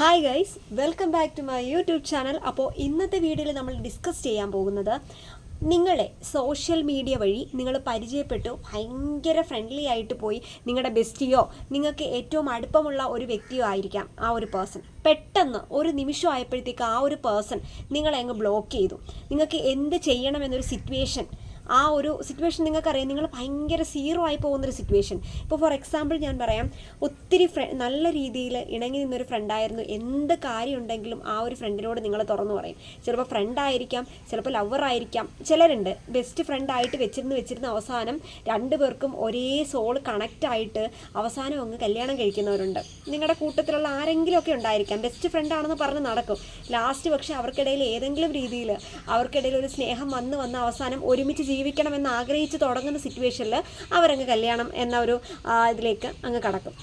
Hi guys welcome back to my YouTube channel അപ്പോൾ ഇന്നത്തെ വീഡിയോയിൽ നമ്മൾ ഡിസ്കസ് ചെയ്യാൻ പോകുന്നത് നിങ്ങളെ സോഷ്യൽ മീഡിയ വഴി നിങ്ങൾ പരിചയപ്പെട്ടു ഭയങ്കര ഫ്രണ്ട്ലി ആയിട്ട് പോയി നിങ്ങളുടെ ബെസ്റ്റിയോ നിങ്ങൾക്ക് ഏറ്റവും അടുപ്പമുള്ള ഒരു വ്യക്തിയോ ആയിരിക്കാം ആ ഒരു പേഴ്സൺ പെട്ടെന്ന് ഒരു നിമിഷം ആയപ്പോഴത്തേക്ക് ആ ഒരു പേഴ്സൺ നിങ്ങളെ അങ്ങ് ബ്ലോക്ക് ചെയ്തു. നിങ്ങൾക്ക് എന്ത് ചെയ്യണമെന്നൊരു സിറ്റുവേഷൻ ആ ഒരു സിറ്റുവേഷൻ നിങ്ങൾക്കറിയാം. നിങ്ങൾ ഭയങ്കര സീറോ ആയി പോകുന്നൊരു സിറ്റുവേഷൻ ഇപ്പോൾ ഫോർ എക്സാമ്പിൾ ഞാൻ പറയാം ഒത്തിരി നല്ല രീതിയിൽ ഇണങ്ങി നിന്നൊരു ഫ്രണ്ടായിരുന്നു എന്ത് കാര്യം ഉണ്ടെങ്കിലും ആ ഒരു ഫ്രണ്ടിനോട് നിങ്ങൾ തുറന്നു പറയും. ചിലപ്പോൾ ഫ്രണ്ട് ആയിരിക്കാം ചിലപ്പോൾ ലവർ ആയിരിക്കാം. ചിലരുണ്ട്. ബെസ്റ്റ് ഫ്രണ്ട് ആയിട്ട് വെച്ചിരുന്ന് വെച്ചിരുന്ന അവസാനം രണ്ടു പേർക്കും ഒരേ സോൾ കണക്റ്റ് ആയിട്ട് അവസാനം അങ്ങ് കല്യാണം കഴിക്കുന്നവരുണ്ട്. നിങ്ങളുടെ കൂട്ടത്തിലുള്ള ആരെങ്കിലും ഒക്കെ ഉണ്ടായിരിക്കാം. ബെസ്റ്റ് ഫ്രണ്ട് ആണെന്ന് പറഞ്ഞ് നടക്കും. ലാസ്റ്റ് പക്ഷേ അവർക്കിടയിൽ ഏതെങ്കിലും രീതിയിൽ അവർക്കിടയിൽ ഒരു സ്നേഹം വന്ന് വന്ന് അവസാനം ഒരുമിച്ച് ജീവിക്കണമെന്ന് ആഗ്രഹിച്ച് തുടങ്ങുന്ന സിറ്റുവേഷനിൽ അവരങ്ങ് കല്യാണം എന്ന ഒരു ഇതിലേക്ക് അങ്ങ് കടക്കും.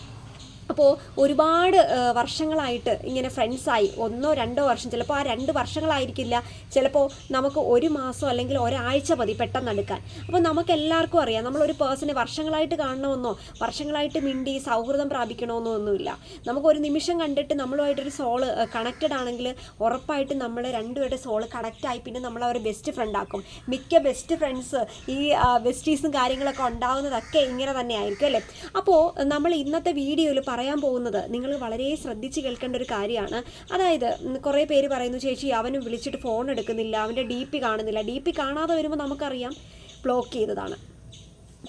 അപ്പോൾ ഒരുപാട് വർഷങ്ങളായിട്ട് ഇങ്ങനെ ഫ്രണ്ട്സായി. ഒന്നോ രണ്ടോ വർഷം. ചിലപ്പോൾ ആ രണ്ട് വർഷങ്ങളായിരിക്കില്ല. ചിലപ്പോൾ നമുക്ക് ഒരു മാസം അല്ലെങ്കിൽ ഒരാഴ്ച മതി പെട്ടെന്ന് എടുക്കാൻ അപ്പോൾ നമുക്ക് എല്ലാവർക്കും അറിയാം. നമ്മളൊരു പേഴ്സണെ വർഷങ്ങളായിട്ട് കാണണമെന്നോ വർഷങ്ങളായിട്ട് മിണ്ടി സൗഹൃദം പ്രാപിക്കണമെന്നോ ഒന്നുമില്ല. നമുക്കൊരു നിമിഷം കണ്ടിട്ട് നമ്മളുമായിട്ടൊരു സോൾ കണക്റ്റഡ് ആണെങ്കിൽ ഉറപ്പായിട്ടും നമ്മൾ രണ്ടുപേരുടെ സോൾ കണക്റ്റായി പിന്നെ നമ്മൾ അവരെ ബെസ്റ്റ് ഫ്രണ്ട് ആക്കും. മിക്ക ബെസ്റ്റ് ഫ്രണ്ട്സ് ഈ ബെസ്റ്റീസും കാര്യങ്ങളൊക്കെ ഉണ്ടാകുന്നതൊക്കെ ഇങ്ങനെ തന്നെ ആയിരിക്കും അല്ലേ? അപ്പോൾ നമ്മൾ ഇന്നത്തെ വീഡിയോയിൽ പറയാൻ പോകുന്നത് നിങ്ങൾ വളരെ ശ്രദ്ധിച്ച് കേൾക്കേണ്ട ഒരു കാര്യമാണ്. അതായത് കുറേ പേര് പറയുന്നു ചേച്ചി അവനും വിളിച്ചിട്ട് ഫോൺ എടുക്കുന്നില്ല അവന്റെ ഡി പി കാണുന്നില്ല. ഡി പി കാണാതെ വരുമ്പോൾ നമുക്കറിയാം ബ്ലോക്ക് ചെയ്തതാണ്.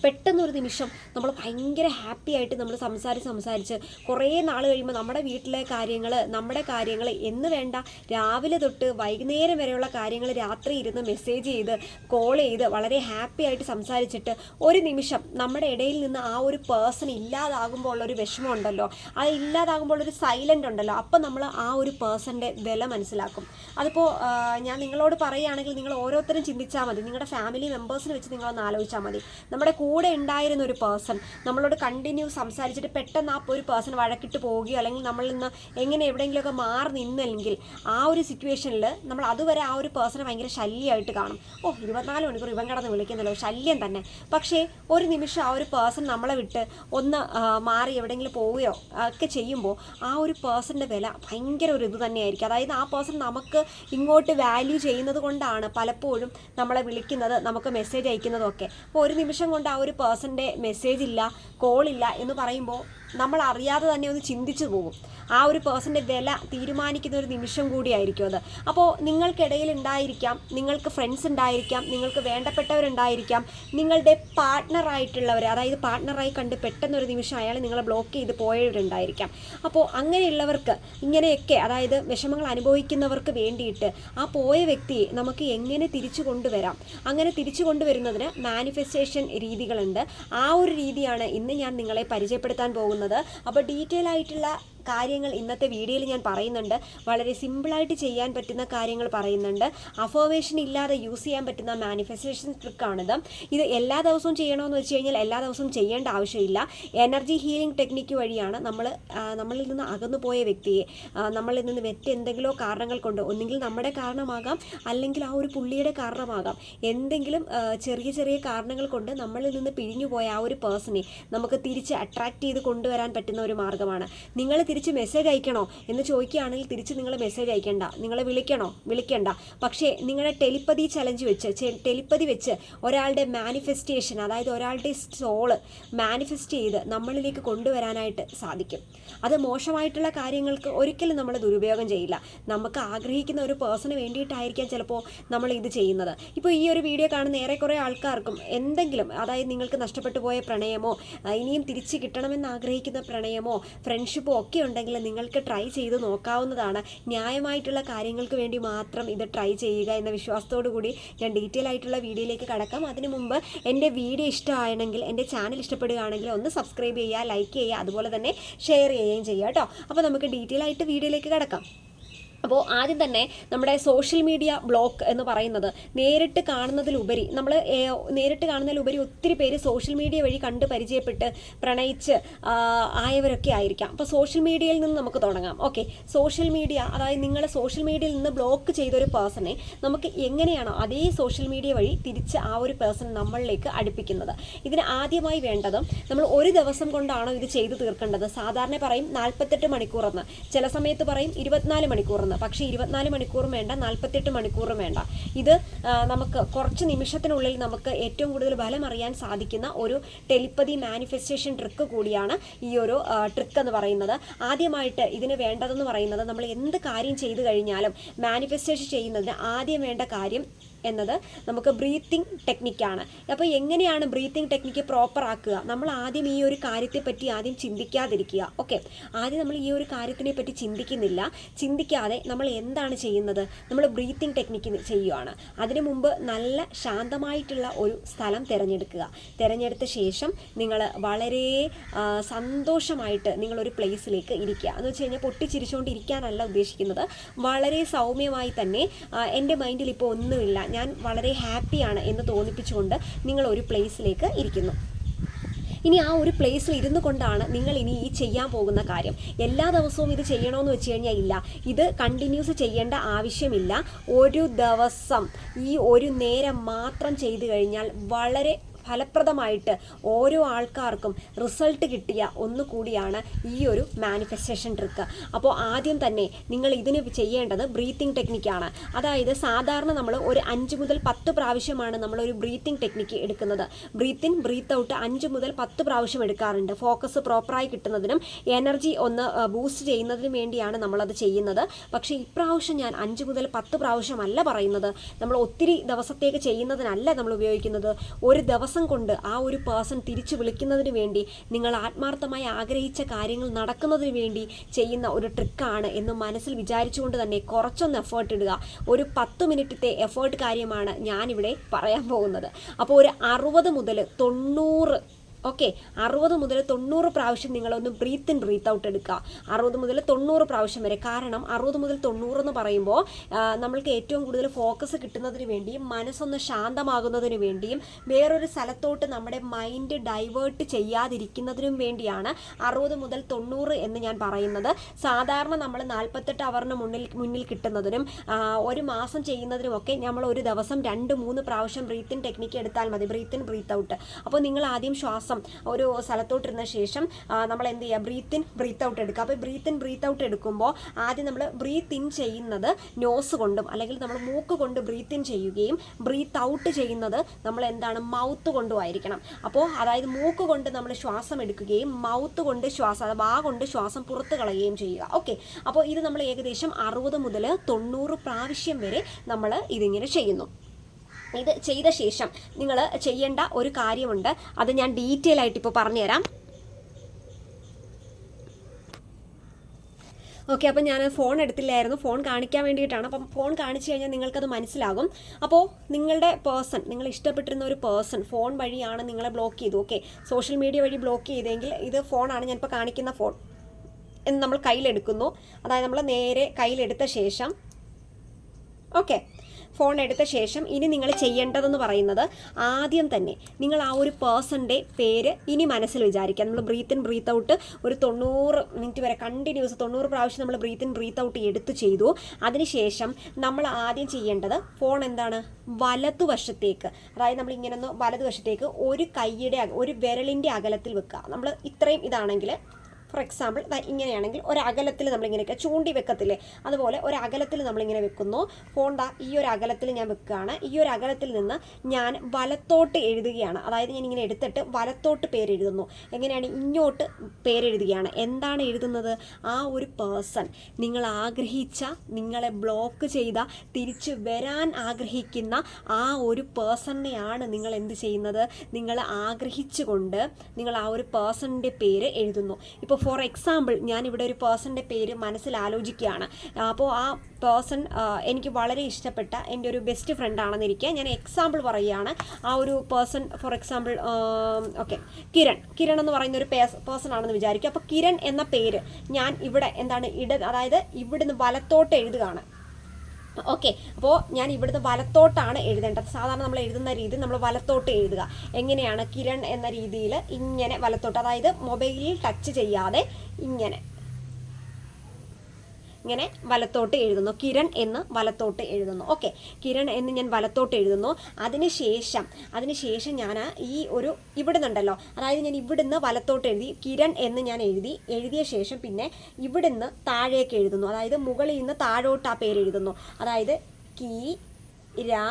പെട്ടെന്നൊരു നിമിഷം നമ്മൾ ഭയങ്കര ഹാപ്പി ആയിട്ട് നമ്മൾ സംസാരിച്ച് സംസാരിച്ച് കുറേ നാൾ കഴിയുമ്പോൾ നമ്മുടെ വീട്ടിലെ കാര്യങ്ങൾ നമ്മുടെ കാര്യങ്ങൾ എന്ന് വേണ്ട രാവിലെ തൊട്ട് വൈകുന്നേരം വരെയുള്ള കാര്യങ്ങൾ രാത്രി ഇരുന്ന് മെസ്സേജ് ചെയ്ത് കോൾ ചെയ്ത് വളരെ ഹാപ്പി ആയിട്ട് സംസാരിച്ചിട്ട് ഒരു നിമിഷം നമ്മുടെ ഇടയിൽ നിന്ന് ആ ഒരു പേഴ്സൺ ഇല്ലാതാകുമ്പോൾ ഉള്ളൊരു വിഷമം ഉണ്ടല്ലോ. അത് ഇല്ലാതാകുമ്പോൾ ഒരു സൈലന്റ് ഉണ്ടല്ലോ. അപ്പം നമ്മൾ ആ ഒരു പേഴ്സന്റെ വില മനസ്സിലാക്കും. അതിപ്പോൾ ഞാൻ നിങ്ങളോട് പറയുകയാണെങ്കിൽ നിങ്ങൾ ഓരോരുത്തരും ചിന്തിച്ചാൽ മതി. നിങ്ങളുടെ ഫാമിലി മെമ്പേഴ്സിനെ വെച്ച് നിങ്ങളൊന്ന് ആലോചിച്ചാൽ മതി. നമ്മുടെ കൂടെ ഉണ്ടായിരുന്ന ഒരു പേഴ്സൺ നമ്മളോട് കണ്ടിന്യൂ സംസാരിച്ചിട്ട് പെട്ടെന്ന് ആ ഒരു പേഴ്സൺ വഴക്കിട്ട് പോവുകയോ അല്ലെങ്കിൽ നമ്മളിൽ നിന്ന് എങ്ങനെ എവിടെയെങ്കിലുമൊക്കെ മാറി നിന്നെങ്കിൽ ആ ഒരു സിറ്റുവേഷനിൽ നമ്മൾ അതുവരെ ആ ഒരു പേഴ്സണെ ഭയങ്കര ശല്യമായിട്ട് കാണും. ഓ ഇരുപത്തിനാല് മണിക്കൂർ ഇവൻ കടന്ന് വിളിക്കുന്നല്ലോ ശല്യം തന്നെ. പക്ഷേ ഒരു നിമിഷം ആ ഒരു പേഴ്സൺ നമ്മളെ വിട്ട് ഒന്ന് മാറി എവിടെയെങ്കിലും പോവുകയോ ഒക്കെ ചെയ്യുമ്പോൾ ആ ഒരു പേഴ്സണിന്റെ വില ഭയങ്കര ഒരു ഇത് തന്നെയായിരിക്കും. അതായത് ആ പേഴ്സൺ നമുക്ക് ഇങ്ങോട്ട് വാല്യൂ ചെയ്യുന്നത് കൊണ്ടാണ് പലപ്പോഴും നമ്മളെ വിളിക്കുന്നത് നമുക്ക് മെസ്സേജ് അയക്കുന്നതൊക്കെ. അപ്പോൾ ഒരു നിമിഷം കൊണ്ട് ആ ഒരു പേഴ്സന്റെ മെസ്സേജ് ഇല്ല കോൾ ഇല്ല എന്ന് പറയുമ്പോൾ നമ്മൾ അറിയാതെ തന്നെ ഒന്ന് ചിന്തിച്ചു പോകും. ആ ഒരു പേഴ്സന്റെ വില തീരുമാനിക്കുന്ന ഒരു നിമിഷം കൂടിയായിരിക്കും അത്. അപ്പോൾ നിങ്ങൾക്കിടയിൽ ഉണ്ടായിരിക്കാം നിങ്ങൾക്ക് ഫ്രണ്ട്സ് ഉണ്ടായിരിക്കാം നിങ്ങൾക്ക് വേണ്ടപ്പെട്ടവരുണ്ടായിരിക്കാം നിങ്ങളുടെ പാർട്ട്ണറായിട്ടുള്ളവർ അതായത് പാർട്ട്ണറായി കണ്ട് പെട്ടെന്നൊരു നിമിഷം അയാൾ നിങ്ങളെ ബ്ലോക്ക് ചെയ്ത് പോയവരുണ്ടായിരിക്കാം. അപ്പോൾ അങ്ങനെയുള്ളവർക്ക് ഇങ്ങനെയൊക്കെ അതായത് വിഷമങ്ങൾ അനുഭവിക്കുന്നവർക്ക് വേണ്ടിയിട്ട് ആ പോയ വ്യക്തിയെ നമുക്ക് എങ്ങനെ തിരിച്ചു കൊണ്ടുവരാം? അങ്ങനെ തിരിച്ചു കൊണ്ടുവരുന്നതിന് മാനിഫെസ്റ്റേഷൻ രീതികളുണ്ട്. ആ ഒരു രീതിയാണ് ഇന്ന് ഞാൻ നിങ്ങളെ പരിചയപ്പെടുത്താൻ പോകുന്നത്. അപ്പോൾ ഡീറ്റെയിൽ ആയിട്ടുള്ള കാര്യങ്ങൾ ഇന്നത്തെ വീഡിയോയിൽ ഞാൻ പറയുന്നുണ്ട്. വളരെ സിമ്പിളായിട്ട് ചെയ്യാൻ പറ്റുന്ന കാര്യങ്ങൾ പറയുന്നുണ്ട്. അഫോവേഷൻ ഇല്ലാതെ യൂസ് ചെയ്യാൻ പറ്റുന്ന മാനിഫെസ്റ്റേഷൻ ട്രിക്കാണിത് ഇത് എല്ലാ ദിവസവും ചെയ്യണമെന്ന് വെച്ച് കഴിഞ്ഞാൽ എല്ലാ ദിവസവും ചെയ്യേണ്ട ആവശ്യമില്ല. എനർജി ഹീലിംഗ് ടെക്നിക്ക് വഴിയാണ് നമ്മൾ നമ്മളിൽ നിന്ന് അകന്നു പോയ വ്യക്തിയെ നമ്മളിൽ നിന്ന് മറ്റെന്തെങ്കിലോ കാരണങ്ങൾ കൊണ്ട് ഒന്നുകിൽ നമ്മുടെ കാരണമാകാം അല്ലെങ്കിൽ ആ ഒരു പുള്ളിയുടെ കാരണമാകാം. എന്തെങ്കിലും ചെറിയ ചെറിയ കാരണങ്ങൾ കൊണ്ട് നമ്മളിൽ നിന്ന് പിഴിഞ്ഞു പോയ ആ ഒരു പേഴ്സണെ നമുക്ക് തിരിച്ച് അട്രാക്ട് ചെയ്ത് കൊണ്ടുവരാൻ പറ്റുന്ന ഒരു മാർഗമാണ് നിങ്ങൾ തിരിച്ച് മെസ്സേജ് അയക്കണോ എന്ന് ചോദിക്കുകയാണെങ്കിൽ തിരിച്ച് നിങ്ങൾ മെസ്സേജ് അയക്കേണ്ട. നിങ്ങളെ വിളിക്കണോ? വിളിക്കണ്ട. പക്ഷേ നിങ്ങളുടെ ടെലിപ്പതി ചലഞ്ച് വെച്ച് ടെലിപ്പതി വെച്ച് ഒരാളുടെ മാനിഫെസ്റ്റേഷൻ അതായത് ഒരാളുടെ സോൾ മാനിഫെസ്റ്റ് ചെയ്ത് നമ്മളിലേക്ക് കൊണ്ടുവരാനായിട്ട് സാധിക്കും. അത് മോശമായിട്ടുള്ള കാര്യങ്ങൾക്ക് ഒരിക്കലും നമ്മൾ ദുരുപയോഗം ചെയ്യില്ല. നമുക്ക് ആഗ്രഹിക്കുന്ന ഒരു പേഴ്സണ് വേണ്ടിയിട്ടായിരിക്കാം ചിലപ്പോൾ നമ്മൾ ഇത് ചെയ്യുന്നത്. ഇപ്പോൾ ഈ ഒരു വീഡിയോ കാണുന്ന ഏറെക്കുറെ ആൾക്കാർക്കും എന്തെങ്കിലും അതായത് നിങ്ങൾക്ക് നഷ്ടപ്പെട്ടു പോയ പ്രണയമോ ഇനിയും തിരിച്ച് കിട്ടണമെന്ന് ആഗ്രഹിക്കുന്ന പ്രണയമോ ഫ്രണ്ട്ഷിപ്പോ ഒക്കെ ഉണ്ടെങ്കിൽ നിങ്ങൾക്ക് ട്രൈ ചെയ്ത് നോക്കാവുന്നതാണ്. ന്യായമായിട്ടുള്ള കാര്യങ്ങൾക്ക് വേണ്ടി മാത്രം ഇത് ട്രൈ ചെയ്യുക എന്ന വിശ്വാസത്തോടു കൂടി ഞാൻ ഡീറ്റെയിൽ ആയിട്ടുള്ള വീഡിയോയിലേക്ക് കടക്കാം. അതിനു മുമ്പ് എന്റെ വീഡിയോ ഇഷ്ടമാണെങ്കിൽ എന്റെ ചാനൽ ഇഷ്ടപ്പെടുകയാണെങ്കിൽ ഒന്ന് സബ്സ്ക്രൈബ് ചെയ്യുക ലൈക്ക് ചെയ്യുക അതുപോലെ തന്നെ ഷെയർ ചെയ്യുകയും ചെയ്യുക കേട്ടോ അപ്പോൾ നമുക്ക് ഡീറ്റെയിൽ ആയിട്ട് വീഡിയോയിലേക്ക് കടക്കാം. അപ്പോൾ ആദ്യം തന്നെ നമ്മുടെ സോഷ്യൽ മീഡിയ ബ്ലോക്ക് എന്ന് പറയുന്നത് നേരിട്ട് കാണുന്നതിലുപരി നമ്മൾ നേരിട്ട് കാണുന്നതിലുപരി ഒത്തിരി പേര് സോഷ്യൽ മീഡിയ വഴി കണ്ട് പരിചയപ്പെട്ട് പ്രണയിച്ച് ആയവരൊക്കെ ആയിരിക്കാം. അപ്പോൾ സോഷ്യൽ മീഡിയയിൽ നിന്ന് നമുക്ക് തുടങ്ങാം. ഓക്കെ സോഷ്യൽ മീഡിയ അതായത് നിങ്ങൾ സോഷ്യൽ മീഡിയയിൽ നിന്ന് ബ്ലോക്ക് ചെയ്തൊരു പേഴ്സണെ നമുക്ക് എങ്ങനെയാണോ അതേ സോഷ്യൽ മീഡിയ വഴി തിരിച്ച് ആ ഒരു പേഴ്സൺ നമ്മളിലേക്ക് അടുപ്പിക്കുന്നത്. ഇതിന് ആദ്യമായി വേണ്ടത് നമ്മൾ ഒരു ദിവസം കൊണ്ടാണോ ഇത് ചെയ്തു തീർക്കേണ്ടത്? സാധാരണ പറയും നാൽപ്പത്തെട്ട് മണിക്കൂറെന്ന്. ചില സമയത്ത് പറയും ഇരുപത്തിനാല് മണിക്കൂറെന്ന്. പക്ഷേ ഇരുപത്തിനാല് മണിക്കൂറും വേണ്ട നാൽപ്പത്തെട്ട് മണിക്കൂറും വേണ്ട. ഇത് നമുക്ക് കുറച്ച് നിമിഷത്തിനുള്ളിൽ നമുക്ക് ഏറ്റവും കൂടുതൽ ബലം അറിയാൻ സാധിക്കുന്ന ഒരു ടെലിപ്പതി മാനിഫെസ്റ്റേഷൻ ട്രിക്ക് കൂടിയാണ് ഈ ഒരു ട്രിക്ക് എന്ന് പറയുന്നത്. ആദ്യമായിട്ട് ഇതിന് വേണ്ടതെന്ന് പറയുന്നത് നമ്മൾ എന്ത് കാര്യം ചെയ്തു കഴിഞ്ഞാലും മാനിഫെസ്റ്റേഷൻ ചെയ്യുന്നതിന് ആദ്യം വേണ്ട കാര്യം എന്നത് നമുക്ക് ബ്രീത്തിങ് ടെക്നിക്കാണ് അപ്പോൾ എങ്ങനെയാണ് ബ്രീത്തിങ് ടെക്നിക്ക് പ്രോപ്പർ ആക്കുക? നമ്മൾ ആദ്യം ഈ ഒരു കാര്യത്തെപ്പറ്റി ആദ്യം ചിന്തിക്കാതിരിക്കുക. ഓക്കെ ആദ്യം നമ്മൾ ഈ ഒരു കാര്യത്തിനെ പറ്റി ചിന്തിക്കുന്നില്ല. ചിന്തിക്കാതെ നമ്മൾ എന്താണ് ചെയ്യുന്നത്? നമ്മൾ ബ്രീത്തിങ് ടെക്നിക്ക് ചെയ്യുകയാണ് അതിനു മുമ്പ് നല്ല ശാന്തമായിട്ടുള്ള ഒരു സ്ഥലം തിരഞ്ഞെടുക്കുക. തിരഞ്ഞെടുത്ത ശേഷം നിങ്ങൾ വളരെ സന്തോഷമായിട്ട് നിങ്ങളൊരു പ്ലേസിലേക്ക് ഇരിക്കുക. എന്ന് വെച്ച് കഴിഞ്ഞാൽ പൊട്ടിച്ചിരിച്ചുകൊണ്ട് ഇരിക്കാനല്ല ഉദ്ദേശിക്കുന്നത്. വളരെ സൗമ്യമായി തന്നെ എന്റെ മൈൻഡിൽ ഇപ്പോൾ ഒന്നുമില്ല. ഞാൻ വളരെ ഹാപ്പിയാണ് എന്ന് തോന്നിപ്പിച്ചുകൊണ്ട് നിങ്ങൾ ഒരു പ്ലേസിലേക്ക് ഇരിക്കുന്നു. ഇനി ആ ഒരു പ്ലേസിൽ ഇരുന്നു കൊണ്ടാണ് നിങ്ങൾ ഇനി ഈ ചെയ്യാൻ പോകുന്ന കാര്യം. എല്ലാ ദിവസവും ഇത് ചെയ്യണമെന്ന് വെച്ച് കഴിഞ്ഞാൽ ഇല്ല. ഇത് കണ്ടിന്യൂസ് ചെയ്യേണ്ട ആവശ്യമില്ല. ഒരു ദിവസം ഈ ഒരു നേരം മാത്രം ചെയ്തു കഴിഞ്ഞാൽ വളരെ ഫലപ്രദമായിട്ട് ഓരോ ആൾക്കാർക്കും റിസൾട്ട് കിട്ടിയ ഒന്നുകൂടിയാണ് ഈ ഒരു മാനിഫെസ്റ്റേഷൻ ട്രിക്ക്. അപ്പോൾ ആദ്യം തന്നെ നിങ്ങൾ ഇതിന് ചെയ്യേണ്ടത് ബ്രീത്തിങ് ടെക്നിക്കാണ്. അതായത് സാധാരണ നമ്മൾ ഒരു അഞ്ച് മുതൽ പത്ത് പ്രാവശ്യമാണ് നമ്മൾ ഒരു ബ്രീത്തിങ് ടെക്നിക്ക് എടുക്കുന്നത്. ബ്രീത്ത് ഇൻ ബ്രീത്ത് ഔട്ട് അഞ്ച് മുതൽ പത്ത് പ്രാവശ്യം എടുക്കാറുണ്ട്. ഫോക്കസ് പ്രോപ്പറായി കിട്ടുന്നതിനും എനർജി ഒന്ന് ബൂസ്റ്റ് ചെയ്യുന്നതിനും വേണ്ടിയാണ് നമ്മളത് ചെയ്യുന്നത്. പക്ഷേ ഇപ്രാവശ്യം ഞാൻ അഞ്ച് മുതൽ പത്ത് പ്രാവശ്യമല്ല പറയുന്നത്. നമ്മൾ ഒത്തിരി ദിവസത്തേക്ക് ചെയ്യുന്നതിനല്ല നമ്മൾ ഉപയോഗിക്കുന്നത്. ഒരു ദിവസം കൊണ്ട് ആ ഒരു പേഴ്സൺ തിരിച്ചു വിളിക്കുന്നതിന് വേണ്ടി നിങ്ങൾ ആത്മാർത്ഥമായി ആഗ്രഹിച്ച കാര്യങ്ങൾ നടക്കുന്നതിന് വേണ്ടി ചെയ്യുന്ന ഒരു ട്രിക്കാണ് എന്ന് മനസ്സിൽ വിചാരിച്ചുകൊണ്ട് തന്നെ കുറച്ചൊന്ന് എഫേർട്ട് ഇടുക. ഒരു പത്ത് മിനിറ്റത്തെ എഫേർട്ട് കാര്യമാണ് ഞാനിവിടെ പറയാൻ പോകുന്നത്. അപ്പോൾ ഒരു അറുപത് മുതൽ തൊണ്ണൂറ് ഓക്കെ അറുപത് മുതൽ തൊണ്ണൂറ് പ്രാവശ്യം നിങ്ങളൊന്ന് ബ്രീത്ത് ഇൻ ബ്രീത്ത് ഔട്ട് എടുക്കുക. അറുപത് മുതൽ തൊണ്ണൂറ് പ്രാവശ്യം വരെ. കാരണം അറുപത് മുതൽ തൊണ്ണൂറ് എന്ന് പറയുമ്പോൾ നമ്മൾക്ക് ഏറ്റവും കൂടുതൽ ഫോക്കസ് കിട്ടുന്നതിന് വേണ്ടിയും മനസ്സൊന്ന് ശാന്തമാകുന്നതിന് വേണ്ടിയും വേറൊരു സ്ഥലത്തോട്ട് നമ്മുടെ മൈൻഡ് ഡൈവേർട്ട് ചെയ്യാതിരിക്കുന്നതിനും വേണ്ടിയാണ് അറുപത് മുതൽ തൊണ്ണൂറ് എന്ന് ഞാൻ പറയുന്നത്. സാധാരണ നമ്മൾ നാൽപ്പത്തെട്ട് അവറിന് മുന്നിൽ മുന്നിൽ കിട്ടുന്നതിനും ഒരു മാസം ചെയ്യുന്നതിനുമൊക്കെ നമ്മൾ ഒരു ദിവസം രണ്ട് മൂന്ന് പ്രാവശ്യം ബ്രീത്തിൻ ടെക്നിക്ക് എടുത്താൽ മതി. ബ്രീത്തിൻ ബ്രീത്ത് ഔട്ട് അപ്പോൾ നിങ്ങൾ ആദ്യം ശ്വാസം ഒരു സ്ഥലത്തോട്ടിരുന്ന ശേഷം നമ്മൾ എന്ത് ചെയ്യുക ബ്രീത്ത് ഇൻ ബ്രീത്ത് ഔട്ട് എടുക്കുക. അപ്പോൾ ബ്രീത്ത് ഇൻ ബ്രീത്ത് ഔട്ട് എടുക്കുമ്പോൾ ആദ്യം നമ്മൾ ബ്രീത്ത് ഇൻ ചെയ്യുന്നത് നോസ് കൊണ്ടും അല്ലെങ്കിൽ നമ്മൾ മൂക്ക് കൊണ്ട് ബ്രീത്ത് ഇൻ ചെയ്യുകയും ബ്രീത്ത് ഔട്ട് ചെയ്യുന്നത് നമ്മൾ എന്താണ് മൗത്ത് കൊണ്ടും ആയിരിക്കണം. അപ്പോൾ അതായത് മൂക്ക് കൊണ്ട് നമ്മൾ ശ്വാസം എടുക്കുകയും മൗത്ത് കൊണ്ട് ശ്വാസം വാ കൊണ്ട് ശ്വാസം പുറത്ത് കളയുകയും ചെയ്യുക. ഓക്കെ അപ്പോൾ ഇത് നമ്മൾ ഏകദേശം അറുപത് മുതൽ തൊണ്ണൂറ് പ്രാവശ്യം വരെ നമ്മൾ ഇതിങ്ങനെ ചെയ്യുന്നു. ഇത് ചെയ്ത ശേഷം നിങ്ങൾ ചെയ്യേണ്ട ഒരു കാര്യമുണ്ട്. അത് ഞാൻ ഡീറ്റെയിൽ ആയിട്ട് ഇപ്പോൾ പറഞ്ഞുതരാം. ഓക്കെ അപ്പം ഞാൻ ഫോൺ എടുത്തില്ലായിരുന്നു. ഫോൺ കാണിക്കാൻ വേണ്ടിയിട്ടാണ്. അപ്പം ഫോൺ കാണിച്ചു കഴിഞ്ഞാൽ നിങ്ങൾക്കത് മനസ്സിലാകും. അപ്പോൾ നിങ്ങളുടെ പേഴ്സൺ നിങ്ങൾ ഇഷ്ടപ്പെട്ടിരുന്ന ഒരു പേഴ്സൺ ഫോൺ വഴിയാണ് നിങ്ങളെ ബ്ലോക്ക് ചെയ്തു ഓക്കെ സോഷ്യൽ മീഡിയ വഴി ബ്ലോക്ക് ചെയ്തെങ്കിൽ ഇത് ഫോണാണ് ഞാനിപ്പോൾ കാണിക്കുന്ന ഫോൺ എന്ന് നമ്മൾ കയ്യിലെടുക്കുന്നു. അതായത് നമ്മൾ നേരെ കയ്യിലെടുത്ത ശേഷം. ഓക്കെ ഫോൺ എടുത്ത ശേഷം ഇനി നിങ്ങൾ ചെയ്യേണ്ടതെന്ന് പറയുന്നത് ആദ്യം തന്നെ നിങ്ങൾ ആ ഒരു പേഴ്സന്റെ പേര് ഇനി മനസ്സിൽ വിചാരിക്കുക. നമ്മൾ ബ്രീത്ത് ഇൻ ബ്രീത്ത് ഔട്ട് ഒരു തൊണ്ണൂറ് മിനിറ്റ് വരെ കണ്ടിന്യൂസ് തൊണ്ണൂറ് പ്രാവശ്യം നമ്മൾ ബ്രീത്ത് ഇൻ ബ്രീത്ത് ഔട്ട് എടുത്ത് ചെയ്തു. അതിനുശേഷം നമ്മൾ ആദ്യം ചെയ്യേണ്ടത് ഫോൺ എന്താണ്? വലതുവശത്തേക്ക് അതായത് നമ്മൾ ഇങ്ങനെ ഒന്ന് വലതുവശത്തേക്ക് ഒരു കൈയുടെ ഒരു വിരലിന്റെ അകലത്തിൽ വെക്കുക. നമ്മൾ ഇത്രയും ഇതാണെങ്കിൽ ഫോർ എക്സാമ്പിൾ ദാ ഇങ്ങനെയാണെങ്കിൽ ഒരകലത്തിൽ അകലത്തിൽ നമ്മളിങ്ങനെ ചൂണ്ടി വെക്കത്തില്ലേ? അതുപോലെ ഒരകലത്തിൽ നമ്മളിങ്ങനെ വെക്കുന്നു. ദാ ഈ ഒരു അകലത്തിൽ ഞാൻ വെക്കുകയാണ്. ഈ ഒരു അകലത്തിൽ നിന്ന് ഞാൻ വലത്തോട്ട് എഴുതുകയാണ്. അതായത് ഞാൻ ഇങ്ങനെ എടുത്തിട്ട് വലത്തോട്ട് പേരെഴുതുന്നു. എങ്ങനെയാണ്? ഇങ്ങോട്ട് പേരെഴുതുകയാണ്. എന്താണ് എഴുതുന്നത്? ആ ഒരു പേഴ്സൺ നിങ്ങൾ ആഗ്രഹിച്ച നിങ്ങളെ ബ്ലോക്ക് ചെയ്ത തിരിച്ചു വരാൻ ആഗ്രഹിക്കുന്ന ആ ഒരു പേഴ്സണിനെയാണ് നിങ്ങൾ എന്ത് ചെയ്യുന്നത്? നിങ്ങൾ ആഗ്രഹിച്ചുകൊണ്ട് നിങ്ങൾ ആ ഒരു പേഴ്സണിന്റെ പേര് എഴുതുന്നു. ഇപ്പോൾ ഫോർ എക്സാമ്പിൾ ഞാൻ ഇവിടെ ഒരു പേഴ്സന്റെ പേര് മനസ്സിൽ ആലോചിക്കുകയാണ് അപ്പോൾ ആ പേഴ്സൺ എനിക്ക് വളരെ ഇഷ്ടപ്പെട്ട എന്റെ ഒരു ബെസ്റ്റ് ഫ്രണ്ട് ആണെന്നിരിക്കുക ഞാൻ എക്സാമ്പിൾ പറയുകയാണ്. ആ ഒരു person for example okay Kiran. Kiran എന്ന് പറയുന്ന ഒരു പേഴ്സൺ ആണെന്ന് വിചാരിക്കുക. അപ്പോൾ കിരൺ എന്ന പേര് ഞാൻ ഇവിടെ എന്താണ് ഇട അതായത് ഇവിടുന്ന് വലത്തോട്ട് എഴുതുകയാണ്. ഓക്കെ അപ്പോൾ ഞാൻ ഇവിടുന്ന് വലത്തോട്ടാണ് എഴുതേണ്ടത്. സാധാരണ നമ്മൾ എഴുതുന്ന രീതി നമ്മൾ വലത്തോട്ട് എഴുതുക. എങ്ങനെയാണ് കിരൺ എന്ന രീതിയിൽ ഇങ്ങനെ വലത്തോട്ട്. അതായത് മൊബൈലിൽ ടച്ച് ചെയ്യാതെ ഇങ്ങനെ. ഇങ്ങനെ വലത്തോട്ട് എഴുതുന്നു. കിരൺ എന്ന് വലത്തോട്ട് എഴുതുന്നു. ഓക്കെ കിരൺ എന്ന് ഞാൻ വലത്തോട്ട് എഴുതുന്നു. അതിനുശേഷം അതിനുശേഷം ഞാൻ ഈ ഒരു ഇവിടുന്നുണ്ടല്ലോ. അതായത് ഞാൻ ഇവിടുന്ന് വലത്തോട്ട് എഴുതി കിരൺ എന്ന് ഞാൻ എഴുതി എഴുതിയ ശേഷം പിന്നെ ഇവിടുന്ന് താഴേക്ക് എഴുതുന്നു. അതായത് മുകളിൽ നിന്ന് താഴോട്ട് ആ പേര് എഴുതുന്നു. അതായത് കി രാ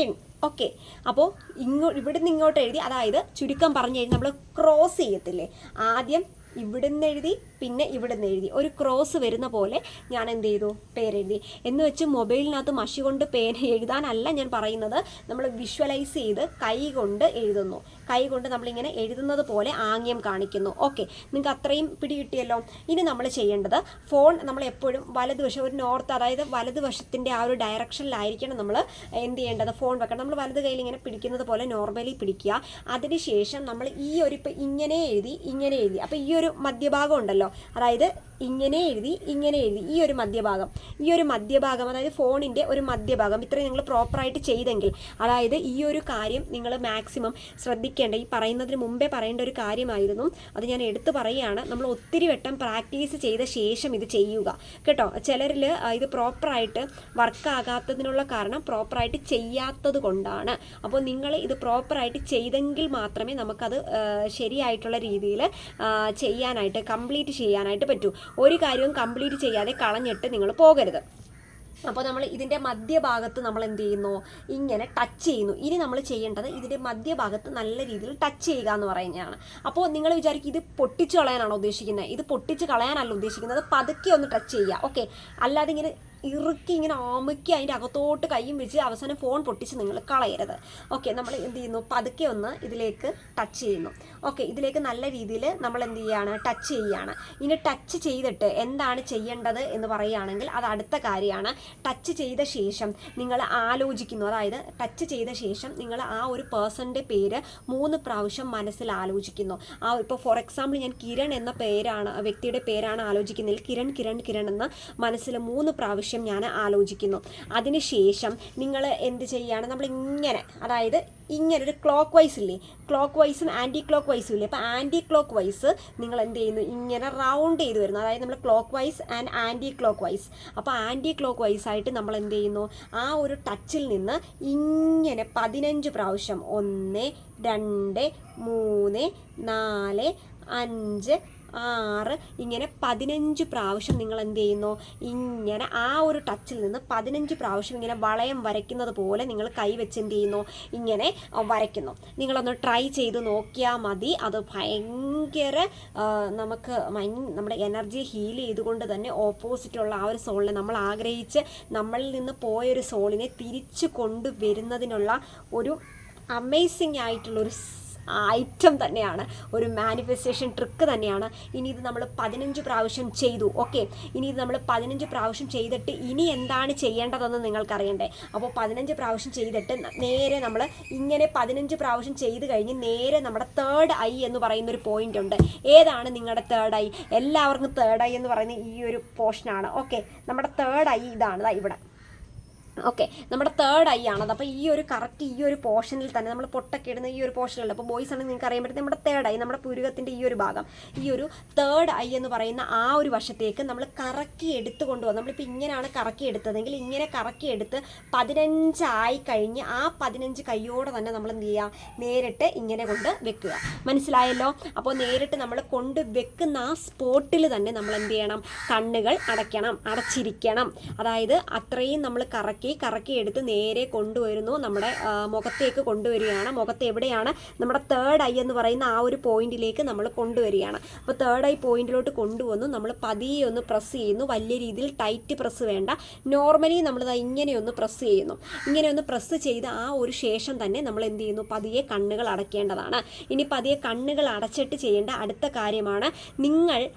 ഇൺ ഓക്കെ അപ്പോൾ ഇങ്ങോ ഇവിടുന്ന് ഇങ്ങോട്ട് എഴുതി അതായത് ചുരുക്കം പറഞ്ഞു കഴിഞ്ഞാൽ നമ്മൾ ക്രോസ് ചെയ്യത്തില്ലേ? ആദ്യം ഇവിടുന്ന് എഴുതി പിന്നെ ഇവിടുന്ന് എഴുതി. ഒരു ക്രോസ് വരുന്ന പോലെ ഞാൻ എന്ത് ചെയ്തു? പേരെഴുതി. എന്ന് വെച്ച് മൊബൈലിനകത്ത് മഷി കൊണ്ട് പേന എഴുതാനല്ല ഞാൻ പറയുന്നത്. നമ്മൾ വിഷ്വലൈസ് ചെയ്ത് കൈ കൊണ്ട് എഴുതുന്നു. കൈ കൊണ്ട് നമ്മളിങ്ങനെ എഴുതുന്നത് പോലെ ആംഗ്യം കാണിക്കുന്നു. ഓക്കെ നിങ്ങൾക്ക് അത്രയും പിടികിട്ടിയല്ലോ? ഇനി നമ്മൾ ചെയ്യേണ്ടത് ഫോൺ നമ്മൾ എപ്പോഴും വലതുവശം ഒരു നോർത്ത് അതായത് വലതുവശത്തിന്റെ ആ ഒരു ഡയറക്ഷനിലായിരിക്കണം നമ്മൾ എന്ത് ചെയ്യേണ്ടത്? ഫോൺ വെക്കണം. നമ്മൾ വലത് കയ്യിൽ ഇങ്ങനെ പിടിക്കുന്നത് പോലെ നോർമലി പിടിക്കുക. അതിനുശേഷം നമ്മൾ ഈ ഒരു ഇപ്പം ഇങ്ങനെ എഴുതി ഇങ്ങനെ എഴുതി. അപ്പോൾ ഈ ഒരു മധ്യഭാഗം ഉണ്ടല്ലോ? അതായത് ഇങ്ങനെ എഴുതി ഇങ്ങനെ എഴുതി. ഈ ഒരു മധ്യഭാഗം. ഈ ഒരു മധ്യഭാഗം അതായത് ഫോണിന്റെ ഒരു മധ്യഭാഗം ഇത്രയും നിങ്ങൾ പ്രോപ്പറായിട്ട് ചെയ്തെങ്കിൽ അതായത് ഈ ഒരു കാര്യം നിങ്ങൾ മാക്സിമം ശ്രദ്ധിക്കേണ്ട ഈ പറയുന്നതിന് മുമ്പേ പറയേണ്ട ഒരു കാര്യമായിരുന്നു. അത് ഞാൻ എടുത്തു പറയുകയാണ്. നമ്മൾ ഒത്തിരി വട്ടം പ്രാക്ടീസ് ചെയ്ത ശേഷം ഇത് ചെയ്യുക. കേട്ടോ? ചിലരിൽ ഇത് പ്രോപ്പറായിട്ട് വർക്കാകാത്തതിനുള്ള കാരണം പ്രോപ്പറായിട്ട് ചെയ്യാത്തത് കൊണ്ടാണ്. അപ്പോൾ നിങ്ങൾ ഇത് പ്രോപ്പറായിട്ട് ചെയ്തെങ്കിൽ മാത്രമേ നമുക്കത് ശരിയായിട്ടുള്ള രീതിയിൽ ചെയ്യാനായിട്ട് കംപ്ലീറ്റ് ചെയ്യാനായിട്ട് പറ്റൂ. ഒരു കാര്യവും കംപ്ലീറ്റ് ചെയ്യാതെ കളഞ്ഞിട്ട് നിങ്ങൾ പോകരുത്. അപ്പോൾ നമ്മൾ ഇതിന്റെ മധ്യഭാഗത്ത് നമ്മൾ എന്ത് ചെയ്യുന്നു? ഇങ്ങനെ ടച്ച് ചെയ്യുന്നു. ഇനി നമ്മൾ ചെയ്യേണ്ടത് ഇതിന്റെ മധ്യഭാഗത്ത് നല്ല രീതിയിൽ ടച്ച് ചെയ്യുക എന്ന് പറയുന്നതാണ്. അപ്പോൾ നിങ്ങൾ വിചാരിക്കും ഇത് പൊട്ടിച്ച് കളയാനാണോ ഉദ്ദേശിക്കുന്നത്? ഇത് പൊട്ടിച്ച് കളയാനല്ല ഉദ്ദേശിക്കുന്നത്. പതുക്കെ ഒന്ന് ടച്ച് ചെയ്യുക. ഓക്കെ അല്ലാതെ ഇങ്ങനെ ഇറുക്കി ഇങ്ങനെ ആമുക്കി അതിന്റെ അകത്തോട്ട് കൈയും വെച്ച് അവസാനം ഫോൺ പൊട്ടിച്ച് നിങ്ങൾ കളയരുത്. ഓക്കെ നമ്മൾ എന്ത് ചെയ്യുന്നു? പതുക്കെ ഒന്ന് ഇതിലേക്ക് ടച്ച് ചെയ്യുന്നു. ഓക്കെ ഇതിലേക്ക് നല്ല രീതിയിൽ നമ്മൾ എന്ത് ചെയ്യുകയാണ് ടച്ച് ചെയ്യുകയാണ്. ഇനി ടച്ച് ചെയ്തിട്ട് എന്താണ് ചെയ്യേണ്ടത് എന്ന് പറയുകയാണെങ്കിൽ അത് അടുത്ത കാര്യമാണ്. ടച്ച് ചെയ്ത ശേഷം നിങ്ങൾ ആലോചിക്കുന്നു. അതായത് ടച്ച് ചെയ്ത ശേഷം നിങ്ങൾ ആ ഒരു പേഴ്സന്റെ പേര് മൂന്ന് പ്രാവശ്യം മനസ്സിൽ ആലോചിക്കുന്നു. ആ ഇപ്പോൾ ഫോർ എക്സാമ്പിൾ ഞാൻ കിരൺ എന്ന പേരാണ് വ്യക്തിയുടെ പേരാണ് ആലോചിക്കുന്നതിൽ കിരൺ കിരൺ കിരൺ എന്ന് മനസ്സിൽ മൂന്ന് പ്രാവശ്യം ഞാൻ ആലോചിക്കുന്നു. അതിനുശേഷം നിങ്ങൾ എന്ത് ചെയ്യുകയാണ് നമ്മൾ ഇങ്ങനെ അതായത് ഇങ്ങനെ ഒരു ക്ലോക്ക് വൈസ് ഇല്ലേ? ക്ലോക്ക് വൈസും ആന്റി ക്ലോക്ക് വൈസും ഇല്ലേ? അപ്പോൾ ആന്റി ക്ലോക്ക് വൈസ് നിങ്ങൾ എന്ത് ചെയ്യുന്നു? ഇങ്ങനെ റൗണ്ട് ചെയ്ത് വരുന്നു. അതായത് നമ്മൾ clockwise and anticlockwise അപ്പോൾ ആന്റി ക്ലോക്ക് വൈസ് ആയിട്ട് നമ്മൾ എന്ത് ചെയ്യുന്നു? ആ ഒരു ടച്ചിൽ നിന്ന് ഇങ്ങനെ പതിനഞ്ച് പ്രാവശ്യം ഒന്ന് രണ്ട് മൂന്ന് നാല് അഞ്ച് ആറ്. ഇങ്ങനെ പതിനഞ്ച് പ്രാവശ്യം നിങ്ങൾ എന്ത് ചെയ്യുന്നു ഇങ്ങനെ ആ ഒരു ടച്ചിൽ നിന്ന് പതിനഞ്ച് പ്രാവശ്യം ഇങ്ങനെ വളയം വരയ്ക്കുന്നത് പോലെ നിങ്ങൾ കൈ വെച്ച് എന്ത് ചെയ്യുന്നു ഇങ്ങനെ വരയ്ക്കുന്നു. നിങ്ങളൊന്ന് ട്രൈ ചെയ്ത് നോക്കിയാൽ മതി. അത് ഭയങ്കര നമുക്ക് നമ്മുടെ എനർജി ഹീൽ ചെയ്തുകൊണ്ട് തന്നെ ഓപ്പോസിറ്റുള്ള ആ ഒരു സോളിനെ നമ്മൾ ആഗ്രഹിച്ച് നമ്മളിൽ നിന്ന് പോയൊരു സോളിനെ തിരിച്ചു കൊണ്ടുവരുന്നതിനുള്ള ഒരു അമേസിംഗ് ആയിട്ടുള്ളൊരു ഐറ്റം തന്നെയാണ്. ഒരു മാനിഫെസ്റ്റേഷൻ ട്രിക്ക് തന്നെയാണ്. ഇനി ഇത് നമ്മൾ പതിനഞ്ച് പ്രാവശ്യം ചെയ്തു. ഓക്കെ ഇനി ഇത് നമ്മൾ പതിനഞ്ച് പ്രാവശ്യം ചെയ്തിട്ട് ഇനി എന്താണ് ചെയ്യേണ്ടതെന്ന് നിങ്ങൾക്കറിയണ്ടേ? അപ്പോൾ പതിനഞ്ച് പ്രാവശ്യം ചെയ്തിട്ട് നേരെ നമ്മൾ ഇങ്ങനെ പതിനഞ്ച് പ്രാവശ്യം ചെയ്ത് കഴിഞ്ഞ് നേരെ നമ്മുടെ തേർഡ് ഐ എന്ന് പറയുന്ന ഒരു പോയിന്റ് ഉണ്ട്. ഏതാണ് നിങ്ങളുടെ തേർഡ് ഐ എല്ലാവർക്കും തേർഡ് ഐ എന്ന് പറയുന്ന ഈ ഒരു പോർഷനാണ് ഓക്കെ നമ്മുടെ തേർഡ് ഐ ഇതാണ് ഇവിടെ. ഓക്കെ നമ്മുടെ തേർഡ് ഐ ആണത്. അപ്പോൾ ഈ ഒരു കറക്റ്റ് ഈ ഒരു പോർഷനിൽ തന്നെ നമ്മൾ പൊട്ടൊക്കെ ഇടുന്ന ഈ ഒരു പോർഷനിൽ അപ്പോൾ ബോയ്സ് ആണെങ്കിൽ നിങ്ങൾക്ക് അറിയാൻ പറ്റും നമ്മുടെ തേർഡ് ഐ നമ്മുടെ പുരുകത്തിന്റെ ഈ ഒരു ഭാഗം ഈ ഒരു തേർഡ് ഐ എന്ന് പറയുന്ന ആ ഒരു വശത്തേക്ക് നമ്മൾ കറക്കി എടുത്ത് കൊണ്ടുപോകും നമ്മളിപ്പോൾ ഇങ്ങനെയാണ് കറക്കി എടുത്തതെങ്കിൽ ഇങ്ങനെ കറക്കി എടുത്ത് പതിനഞ്ചായി കഴിഞ്ഞ് ആ പതിനഞ്ച് കൈയോടെ തന്നെ നമ്മൾ എന്ത് ചെയ്യുക നേരിട്ട് ഇങ്ങനെ കൊണ്ട് വെക്കുക. മനസ്സിലായല്ലോ? അപ്പോൾ നേരിട്ട് നമ്മൾ കൊണ്ട് വെക്കുന്ന ആ സ്പോട്ടിൽ തന്നെ നമ്മൾ എന്ത് ചെയ്യണം? കണ്ണുകൾ അടയ്ക്കണം അടച്ചിരിക്കണം. അതായത് അത്രയും നമ്മൾ കറക്കി കറക്കി കറക്കി എടുത്ത് നേരെ കൊണ്ടുവരുന്നു. നമ്മുടെ മുഖത്തേക്ക് കൊണ്ടുവരികയാണ്. മുഖത്ത് എവിടെയാണ്? നമ്മുടെ തേർഡ് ഐ എന്ന് പറയുന്ന ആ ഒരു പോയിന്റിലേക്ക് നമ്മൾ കൊണ്ടുവരികയാണ്. അപ്പോൾ തേർഡ് ഐ പോയിന്റിലോട്ട് കൊണ്ടുവന്നു. നമ്മൾ പതിയെ ഒന്ന് പ്രസ് ചെയ്യുന്നു. വലിയ രീതിയിൽ ടൈറ്റ് പ്രസ് വേണ്ട. നോർമലി നമ്മൾ ഇങ്ങനെ ഒന്ന് പ്രസ് ചെയ്യുന്നു. ഇങ്ങനെ ഒന്ന് പ്രസ് ചെയ്ത് ആ ഒരു ശേഷം തന്നെ നമ്മൾ എന്ത് ചെയ്യുന്നു? പതിയെ കണ്ണുകൾ അടയ്ക്കേണ്ടതാണ്. ഇനി പതിയെ കണ്ണുകൾ അടച്ചിട്ട് ചെയ്യേണ്ട അടുത്ത കാര്യമാണ്. നിങ്ങൾ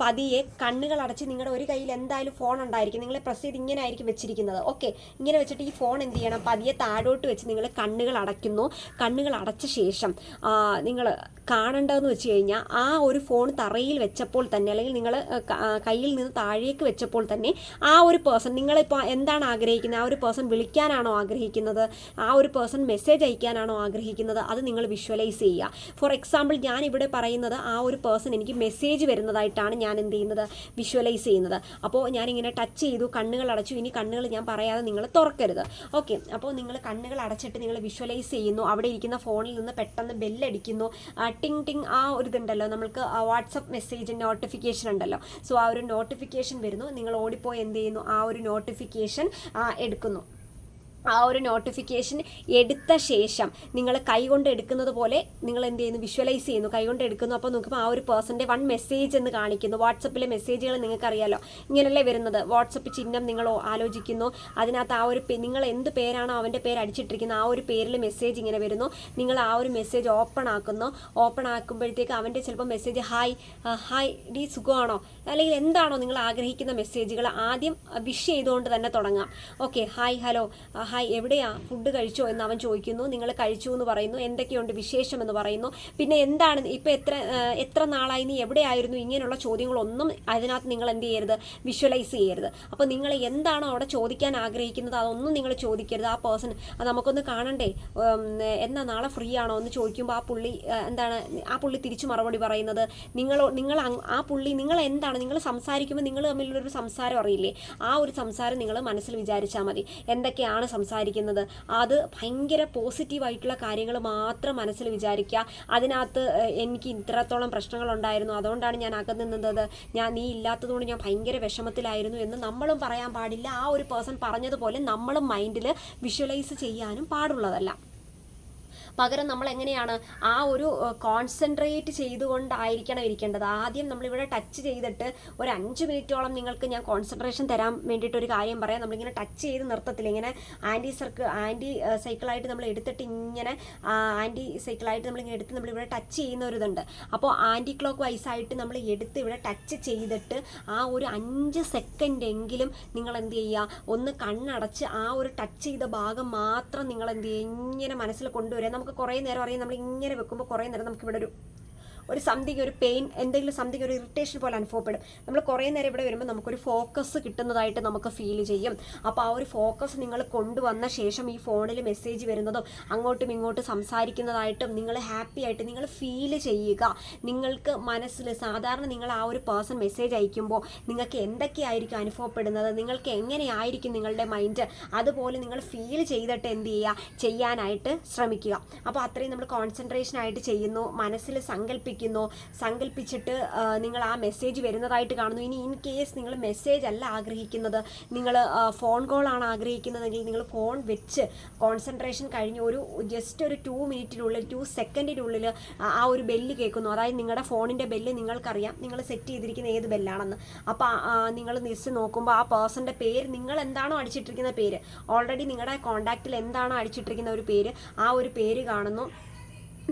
പതിയെ കണ്ണുകൾ അടച്ച് നിങ്ങളുടെ ഒരു കയ്യിൽ എന്തായാലും ഫോൺ ഉണ്ടായിരിക്കും. നിങ്ങളെ പ്രസ് ചെയ്ത് ഇങ്ങനെ ആയിരിക്കും വെച്ചിരിക്കുന്നത്. ഓക്കെ ഇങ്ങനെ വെച്ചിട്ട് ഈ ഫോൺ എന്ത് ചെയ്യണം? പതിയെ താഴോട്ട് വെച്ച് നിങ്ങൾ കണ്ണുകൾ അടയ്ക്കുന്നു. കണ്ണുകൾ അടച്ച ശേഷം നിങ്ങൾ കാണേണ്ടതെന്ന് വെച്ച് കഴിഞ്ഞാൽ ആ ഒരു ഫോൺ തറയിൽ വെച്ചപ്പോൾ തന്നെ അല്ലെങ്കിൽ നിങ്ങൾ കയ്യിൽ നിന്ന് താഴേക്ക് വെച്ചപ്പോൾ തന്നെ ആ ഒരു പേഴ്സൺ നിങ്ങളിപ്പോൾ എന്താണ് ആഗ്രഹിക്കുന്നത്? ആ ഒരു പേഴ്സൺ വിളിക്കാനാണോ ആഗ്രഹിക്കുന്നത്? ആ ഒരു പേഴ്സൺ മെസ്സേജ് അയക്കാനാണോ ആഗ്രഹിക്കുന്നത്? അത് നിങ്ങൾ വിഷ്വലൈസ് ചെയ്യുക. ഫോർ എക്സാമ്പിൾ ഞാൻ ഇവിടെ പറയുന്നത് ആ ഒരു പേഴ്സൺ എനിക്ക് മെസ്സേജ് വരുന്നതായിട്ടാണ് ഞാൻ എന്ത് ചെയ്യുന്നത്. വിഷ്വലൈസ് ചെയ്യുന്നത് അപ്പോൾ ഞാനിങ്ങനെ ടച്ച് ചെയ്തു കണ്ണുകൾ അടച്ചു. ഇനി കണ്ണുകൾ ഞാൻ പറയാതെ നിങ്ങൾ തുറക്കരുത്. ഓക്കെ അപ്പോൾ നിങ്ങൾ കണ്ണുകൾ അടച്ചിട്ട് നിങ്ങൾ വിഷ്വലൈസ് ചെയ്യുന്നു. അവിടെ ഇരിക്കുന്ന ഫോണിൽ നിന്ന് പെട്ടെന്ന് ബെല്ലടിക്കുന്നു ടിങ് ടിങ് ആ ഒരു ഇതുണ്ടല്ലോ. നമ്മൾക്ക് വാട്സപ്പ് മെസ്സേജ് നോട്ടിഫിക്കേഷൻ ഉണ്ടല്ലോ. സോ ആ ഒരു നോട്ടിഫിക്കേഷൻ വരുന്നു. നിങ്ങൾ ഓടിപ്പോയി എന്ത് ചെയ്യുന്നു? ആ ഒരു നോട്ടിഫിക്കേഷൻ എടുക്കുന്നു. ആ ഒരു നോട്ടിഫിക്കേഷൻ എടുത്ത ശേഷം നിങ്ങൾ കൈകൊണ്ട് എടുക്കുന്നത് പോലെ നിങ്ങൾ എന്ത് ചെയ്യുന്നു? വിഷ്വലൈസ് ചെയ്യുന്നു. കൈകൊണ്ട് എടുക്കുന്നു. അപ്പോൾ നോക്കുമ്പോൾ ആ ഒരു പേഴ്സന്റെ വൺ മെസ്സേജ് എന്ന് കാണിക്കുന്നു. വാട്സപ്പിലെ മെസ്സേജുകൾ നിങ്ങൾക്കറിയാലോ? ഇങ്ങനെയല്ലേ വരുന്നത്. വാട്സപ്പ് ചിഹ്നം നിങ്ങൾ ആലോചിക്കുന്നു. അതിനകത്ത് ആ ഒരു നിങ്ങൾ എന്ത് പേരാണോ അവന്റെ പേര് അടിച്ചിട്ടിരിക്കുന്നത് ആ ഒരു പേരിൽ മെസ്സേജ് ഇങ്ങനെ വരുന്നു. നിങ്ങൾ ആ ഒരു മെസ്സേജ് ഓപ്പൺ ആക്കുന്നു. ഓപ്പൺ ആക്കുമ്പോഴത്തേക്ക് അവന്റെ ചിലപ്പോൾ മെസ്സേജ് ഹായ് ഹായ് ഡി സുഖമാണോ? അല്ലെങ്കിൽ എന്താണോ നിങ്ങൾ ആഗ്രഹിക്കുന്ന മെസ്സേജുകൾ ആദ്യം വിഷ് ചെയ്തുകൊണ്ട് തന്നെ തുടങ്ങാം. ഓക്കെ ഹായ് ഹലോ ഹായ് എവിടെയാ? ഫുഡ് കഴിച്ചോ എന്ന് അവൻ ചോദിക്കുന്നു. നിങ്ങൾ കഴിച്ചു എന്ന് പറയുന്നു. എന്തൊക്കെയുണ്ട് വിശേഷം എന്ന് പറയുന്നു. പിന്നെ എന്താണ് ഇപ്പോൾ എത്ര എത്ര നാളായി? നീ എവിടെയായിരുന്നു? ഇങ്ങനെയുള്ള ചോദ്യങ്ങളൊന്നും അതിനകത്ത് നിങ്ങൾ എന്ത് ചെയ്യരുത്? വിഷ്വലൈസ് ചെയ്യരുത്. അപ്പോൾ നിങ്ങൾ എന്താണോ അവിടെ ചോദിക്കാൻ ആഗ്രഹിക്കുന്നത് അതൊന്നും നിങ്ങൾ ചോദിക്കരുത്. ആ പേഴ്സൺ നമുക്കൊന്ന് കാണണ്ടേ? എന്നാ നാളെ ഫ്രീ ആണോ എന്ന് ചോദിക്കുമ്പോൾ ആ പുള്ളി എന്താണ് ആ പുള്ളി തിരിച്ചു മറുപടി പറയുന്നത്. നിങ്ങൾ നിങ്ങൾ ആ പുള്ളി നിങ്ങൾ എന്താണ്? നിങ്ങൾ സംസാരിക്കുമ്പോൾ നിങ്ങൾ തമ്മിലുള്ളൊരു സംസാരം അറിയില്ലേ? ആ ഒരു സംസാരം നിങ്ങൾ മനസ്സിൽ വിചാരിച്ചാൽ മതി. എന്തൊക്കെയാണ് സംസാരിക്കുന്നത്. അത് ഭയങ്കര പോസിറ്റീവായിട്ടുള്ള കാര്യങ്ങൾ മാത്രം മനസ്സിൽ വിചാരിക്കുക. അതിനകത്ത് എനിക്ക് ഇത്രത്തോളം പ്രശ്നങ്ങളുണ്ടായിരുന്നു. അതുകൊണ്ടാണ് ഞാൻ അകത്ത് നിന്നത്. ഞാൻ നീ ഇല്ലാത്തതുകൊണ്ട് ഞാൻ ഭയങ്കര വിഷമത്തിലായിരുന്നു എന്ന് നമ്മളും പറയാൻ പാടില്ല. ആ ഒരു പേഴ്സൺ പറഞ്ഞതുപോലെ നമ്മളും മൈൻഡിൽ വിഷ്വലൈസ് ചെയ്യാനും പാടുള്ളതല്ല. പകരം നമ്മൾ എങ്ങനെയാണ് ആ ഒരു കോൺസെൻട്രേറ്റ് ചെയ്തുകൊണ്ടായിരിക്കണം ഇരിക്കേണ്ടത്. ആദ്യം നമ്മളിവിടെ ടച്ച് ചെയ്തിട്ട് ഒരു അഞ്ച് മിനിറ്റോളം നിങ്ങൾക്ക് ഞാൻ കോൺസെൻട്രേഷൻ തരാൻ വേണ്ടിയിട്ട് ഒരു കാര്യം പറയാം. നമ്മളിങ്ങനെ ടച്ച് ചെയ്ത് നിർത്തത്തില്ല. ഇങ്ങനെ ആന്റി സർക്കിൾ ആന്റി സൈക്കിളായിട്ട് നമ്മൾ എടുത്തിട്ട് ഇങ്ങനെ ആന്റി സൈക്കിളായിട്ട് നമ്മളിങ്ങനെ എടുത്ത് നമ്മളിവിടെ ടച്ച് ചെയ്യുന്ന ഒരു ഇതുണ്ട്. അപ്പോൾ ആന്റി ക്ലോക്ക് വൈസ് ആയിട്ട് നമ്മൾ എടുത്ത് ഇവിടെ ടച്ച് ചെയ്തിട്ട് ആ ഒരു അഞ്ച് സെക്കൻഡ് എങ്കിലും നിങ്ങൾ എന്ത് ചെയ്യുക? ഒന്ന് കണ്ണടച്ച് ആ ഒരു ടച്ച് ചെയ്ത ഭാഗം മാത്രം നിങ്ങൾ എന്ത് ചെയ്യുക? ഇങ്ങനെ മനസ്സിൽ കൊണ്ടുവരിക. നമുക്ക് കുറേ നേരം അറിയാം. നമ്മൾ ഇങ്ങനെ വെക്കുമ്പോൾ കുറേ നേരം നമുക്ക് ഇവിടെ ഒരു ഒരു സംതിങ് ഒരു പെയിൻ എന്തെങ്കിലും സംതിങ് ഒരു ഇറിറ്റേഷൻ പോലെ അനുഭവപ്പെടും. നമ്മൾ കുറേ നേരം ഇവിടെ വരുമ്പോൾ നമുക്കൊരു ഫോക്കസ് കിട്ടുന്നതായിട്ട് നമുക്ക് ഫീൽ ചെയ്യും. അപ്പോൾ ആ ഒരു ഫോക്കസ് നിങ്ങൾ കൊണ്ടുവന്ന ശേഷം ഈ ഫോണിൽ മെസ്സേജ് വരുന്നതും അങ്ങോട്ടും ഇങ്ങോട്ടും സംസാരിക്കുന്നതായിട്ടും നിങ്ങൾ ഹാപ്പി ആയിട്ട് നിങ്ങൾ ഫീൽ ചെയ്യുക. നിങ്ങൾക്ക് മനസ്സിൽ സാധാരണ നിങ്ങൾ ആ ഒരു പേഴ്സൺ മെസ്സേജ് അയക്കുമ്പോൾ നിങ്ങൾക്ക് എന്തൊക്കെയായിരിക്കും അനുഭവപ്പെടുന്നത്? നിങ്ങൾക്ക് എങ്ങനെയായിരിക്കും നിങ്ങളുടെ മൈൻഡ് അതുപോലെ നിങ്ങൾ ഫീൽ ചെയ്തിട്ട് എന്ത് ചെയ്യുക? ചെയ്യാനായിട്ട് ശ്രമിക്കുക. അപ്പോൾ അത്രയും നമ്മൾ കോൺസെൻട്രേഷൻ ആയിട്ട് ചെയ്യുന്നു. മനസ്സിൽ സങ്കല്പിക്കുന്നു സങ്കല്പിച്ചിട്ട് നിങ്ങൾ ആ മെസ്സേജ് വരുന്നതായിട്ട് കാണുന്നു. ഇനി ഇൻ കേസ് നിങ്ങൾ മെസ്സേജ് അല്ല ആഗ്രഹിക്കുന്നത്. നിങ്ങൾ ഫോൺ കോൾ ആണ് ആഗ്രഹിക്കുന്നതെങ്കിൽ നിങ്ങൾ ഫോൺ വെച്ച് കോൺസെൻട്രേഷൻ കഴിഞ്ഞ് ഒരു ജസ്റ്റ് ഒരു ടു മിനിറ്റിനുള്ളിൽ ടു സെക്കൻഡിനുള്ളിൽ ആ ഒരു ബെല്ല് കേൾക്കുന്നു. അതായത് നിങ്ങളുടെ ഫോണിന്റെ ബെല്ല് നിങ്ങൾക്കറിയാം. നിങ്ങൾ സെറ്റ് ചെയ്തിരിക്കുന്ന ഏത് ബെല്ലാണെന്ന് അപ്പോൾ നിങ്ങൾ ലിസ്റ്റ് നോക്കുമ്പോൾ ആ പേഴ്സന്റെ പേര് നിങ്ങൾ എന്താണോ അടിച്ചിട്ടിരിക്കുന്ന പേര്. ഓൾറെഡി നിങ്ങളുടെ കോൺടാക്റ്റിൽ എന്താണോ അടിച്ചിട്ടിരിക്കുന്ന ഒരു പേര് ആ ഒരു പേര് കാണുന്നു.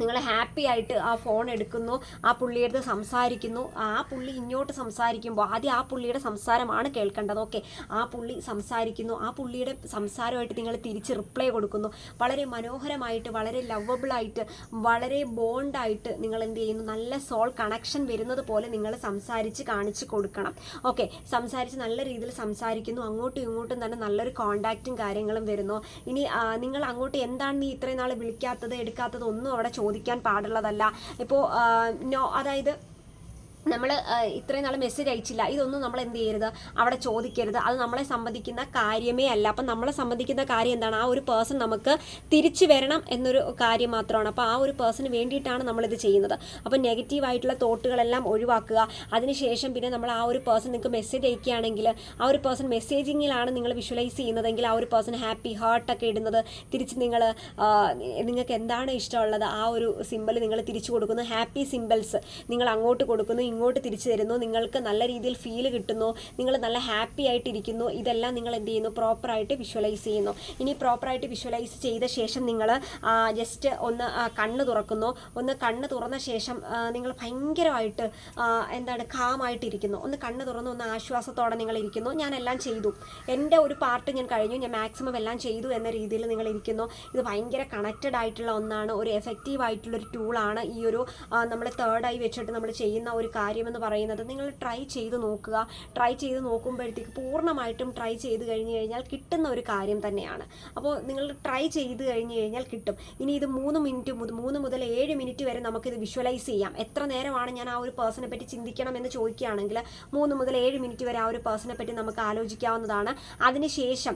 നിങ്ങൾ ഹാപ്പി ആയിട്ട് ആ ഫോൺ എടുക്കുന്നു ആ പുള്ളിയെടുത്ത് സംസാരിക്കുന്നു ആ പുള്ളി ഇങ്ങോട്ട് സംസാരിക്കുമ്പോൾ ആദ്യം ആ പുള്ളിയുടെ സംസാരമാണ് കേൾക്കേണ്ടത്. ഓക്കെ ആ പുള്ളി സംസാരിക്കുന്നു ആ പുള്ളിയുടെ സംസാരമായിട്ട് നിങ്ങൾ തിരിച്ച് റിപ്ലൈ കൊടുക്കുന്നു. വളരെ മനോഹരമായിട്ട് വളരെ ലവബിളായിട്ട് വളരെ ബോണ്ടായിട്ട് നിങ്ങൾ എന്ത് ചെയ്യുന്നു? നല്ല സോൾ കണക്ഷൻ വരുന്നത് പോലെ നിങ്ങൾ സംസാരിച്ച് കാണിച്ച് കൊടുക്കണം. ഓക്കെ സംസാരിച്ച് നല്ല രീതിയിൽ സംസാരിക്കുന്നു. അങ്ങോട്ടും ഇങ്ങോട്ടും തന്നെ നല്ലൊരു കോണ്ടാക്റ്റും കാര്യങ്ങളും വരുന്നു. ഇനി നിങ്ങൾ അങ്ങോട്ട് എന്താണ് നീ ഇത്രയും നാൾ വിളിക്കാത്തത് എടുക്കാത്തത് ഒന്നും അവിടെ ചോദിക്കാൻ പാടുള്ളതല്ല. ഇപ്പോൾ നോ അതായത് നമ്മൾ ഇത്രയും നാൾ മെസ്സേജ് അയച്ചില്ല. ഇതൊന്നും നമ്മൾ എന്ത് ചെയ്യരുത്? അവിടെ ചോദിക്കരുത്. അത് നമ്മളെ സംബന്ധിക്കുന്ന കാര്യമേ അല്ല. അപ്പം നമ്മളെ സംബന്ധിക്കുന്ന കാര്യം എന്താണ്? ആ ഒരു പേഴ്സൺ നമുക്ക് തിരിച്ചു വരണം എന്നൊരു കാര്യം മാത്രമാണ്. അപ്പോൾ ആ ഒരു പേഴ്സണ് വേണ്ടിയിട്ടാണ് നമ്മളിത് ചെയ്യുന്നത്. അപ്പം നെഗറ്റീവായിട്ടുള്ള തോട്ടുകളെല്ലാം ഒഴിവാക്കുക. അതിനുശേഷം പിന്നെ നമ്മൾ ആ ഒരു പേഴ്സൺ നിങ്ങൾക്ക് മെസ്സേജ് അയക്കുകയാണെങ്കിൽ ആ ഒരു പേഴ്സൺ മെസ്സേജിങ്ങിലാണ് നിങ്ങൾ വിഷ്വലൈസ് ചെയ്യുന്നതെങ്കിൽ ആ ഒരു പേഴ്സൺ ഹാപ്പി ഹാർട്ടൊക്കെ ഇടുന്നത്. തിരിച്ച് നിങ്ങൾ നിങ്ങൾക്ക് എന്താണ് ഇഷ്ടമുള്ളത്? ആ ഒരു സിമ്പിൾ നിങ്ങൾ തിരിച്ചു കൊടുക്കുന്നു. ഹാപ്പി സിമ്പിൾസ് നിങ്ങൾ അങ്ങോട്ട് കൊടുക്കുന്നു. ഇങ്ങോട്ട് തിരിച്ചു തരുന്നു. നിങ്ങൾക്ക് നല്ല രീതിയിൽ ഫീൽ കിട്ടുന്നു. നിങ്ങൾ നല്ല ഹാപ്പി ആയിട്ടിരിക്കുന്നു. ഇതെല്ലാം നിങ്ങൾ എന്ത് ചെയ്യുന്നു? പ്രോപ്പറായിട്ട് വിഷ്വലൈസ് ചെയ്യുന്നു. ഇനി പ്രോപ്പറായിട്ട് വിഷ്വലൈസ് ചെയ്ത ശേഷം നിങ്ങൾ ജസ്റ്റ് ഒന്ന് കണ്ണ് തുറക്കുന്നു. ഒന്ന് കണ്ണ് തുറന്ന ശേഷം നിങ്ങൾ ഭയങ്കരമായിട്ട് എന്താണ് കാമായിട്ടിരിക്കുന്നു ഒന്ന് കണ്ണ് തുറന്ന് ഒന്ന് ആശ്വാസത്തോടെ നിങ്ങൾ ഇരിക്കുന്നു. ഞാൻ എല്ലാം ചെയ്തു. എന്റെ ഒരു പാർട്ട് ഞാൻ കഴിഞ്ഞു. ഞാൻ മാക്സിമം എല്ലാം ചെയ്തു എന്ന രീതിയിൽ നിങ്ങൾ ഇരിക്കുന്നു. ഇത് ഭയങ്കര കണക്റ്റഡ് ആയിട്ടുള്ള ഒന്നാണ്. ഒരു എഫക്റ്റീവ് ആയിട്ടുള്ള ഒരു ടൂളാണ് ഈ ഒരു നമ്മൾ തേർഡ് ആയി വെച്ചിട്ട് നമ്മൾ ചെയ്യുന്ന ഒരു കാര്യമെന്ന് പറയുന്നത് നിങ്ങൾ ട്രൈ ചെയ്ത് നോക്കുക. ട്രൈ ചെയ്ത് നോക്കുമ്പോഴത്തേക്ക് പൂർണമായിട്ടും ട്രൈ ചെയ്ത് കഴിഞ്ഞ് കഴിഞ്ഞാൽ കിട്ടുന്ന ഒരു കാര്യം തന്നെയാണ്. അപ്പോൾ നിങ്ങൾ ട്രൈ ചെയ്ത് കഴിഞ്ഞ് കഴിഞ്ഞാൽ കിട്ടും. ഇനി ഇത് മൂന്ന് മിനിറ്റ് മൂന്ന് മുതൽ ഏഴ് മിനിറ്റ് വരെ നമുക്കിത് വിഷ്വലൈസ് ചെയ്യാം. എത്ര നേരമാണ് ഞാൻ ആ ഒരു പേഴ്സണെ പറ്റി ചിന്തിക്കണം എന്ന് ചോദിക്കുകയാണെങ്കിൽ മൂന്ന് മുതൽ ഏഴ് മിനിറ്റ് വരെ ആ ഒരു പേഴ്സണെ പറ്റി നമുക്ക് ആലോചിക്കാവുന്നതാണ്. അതിനുശേഷം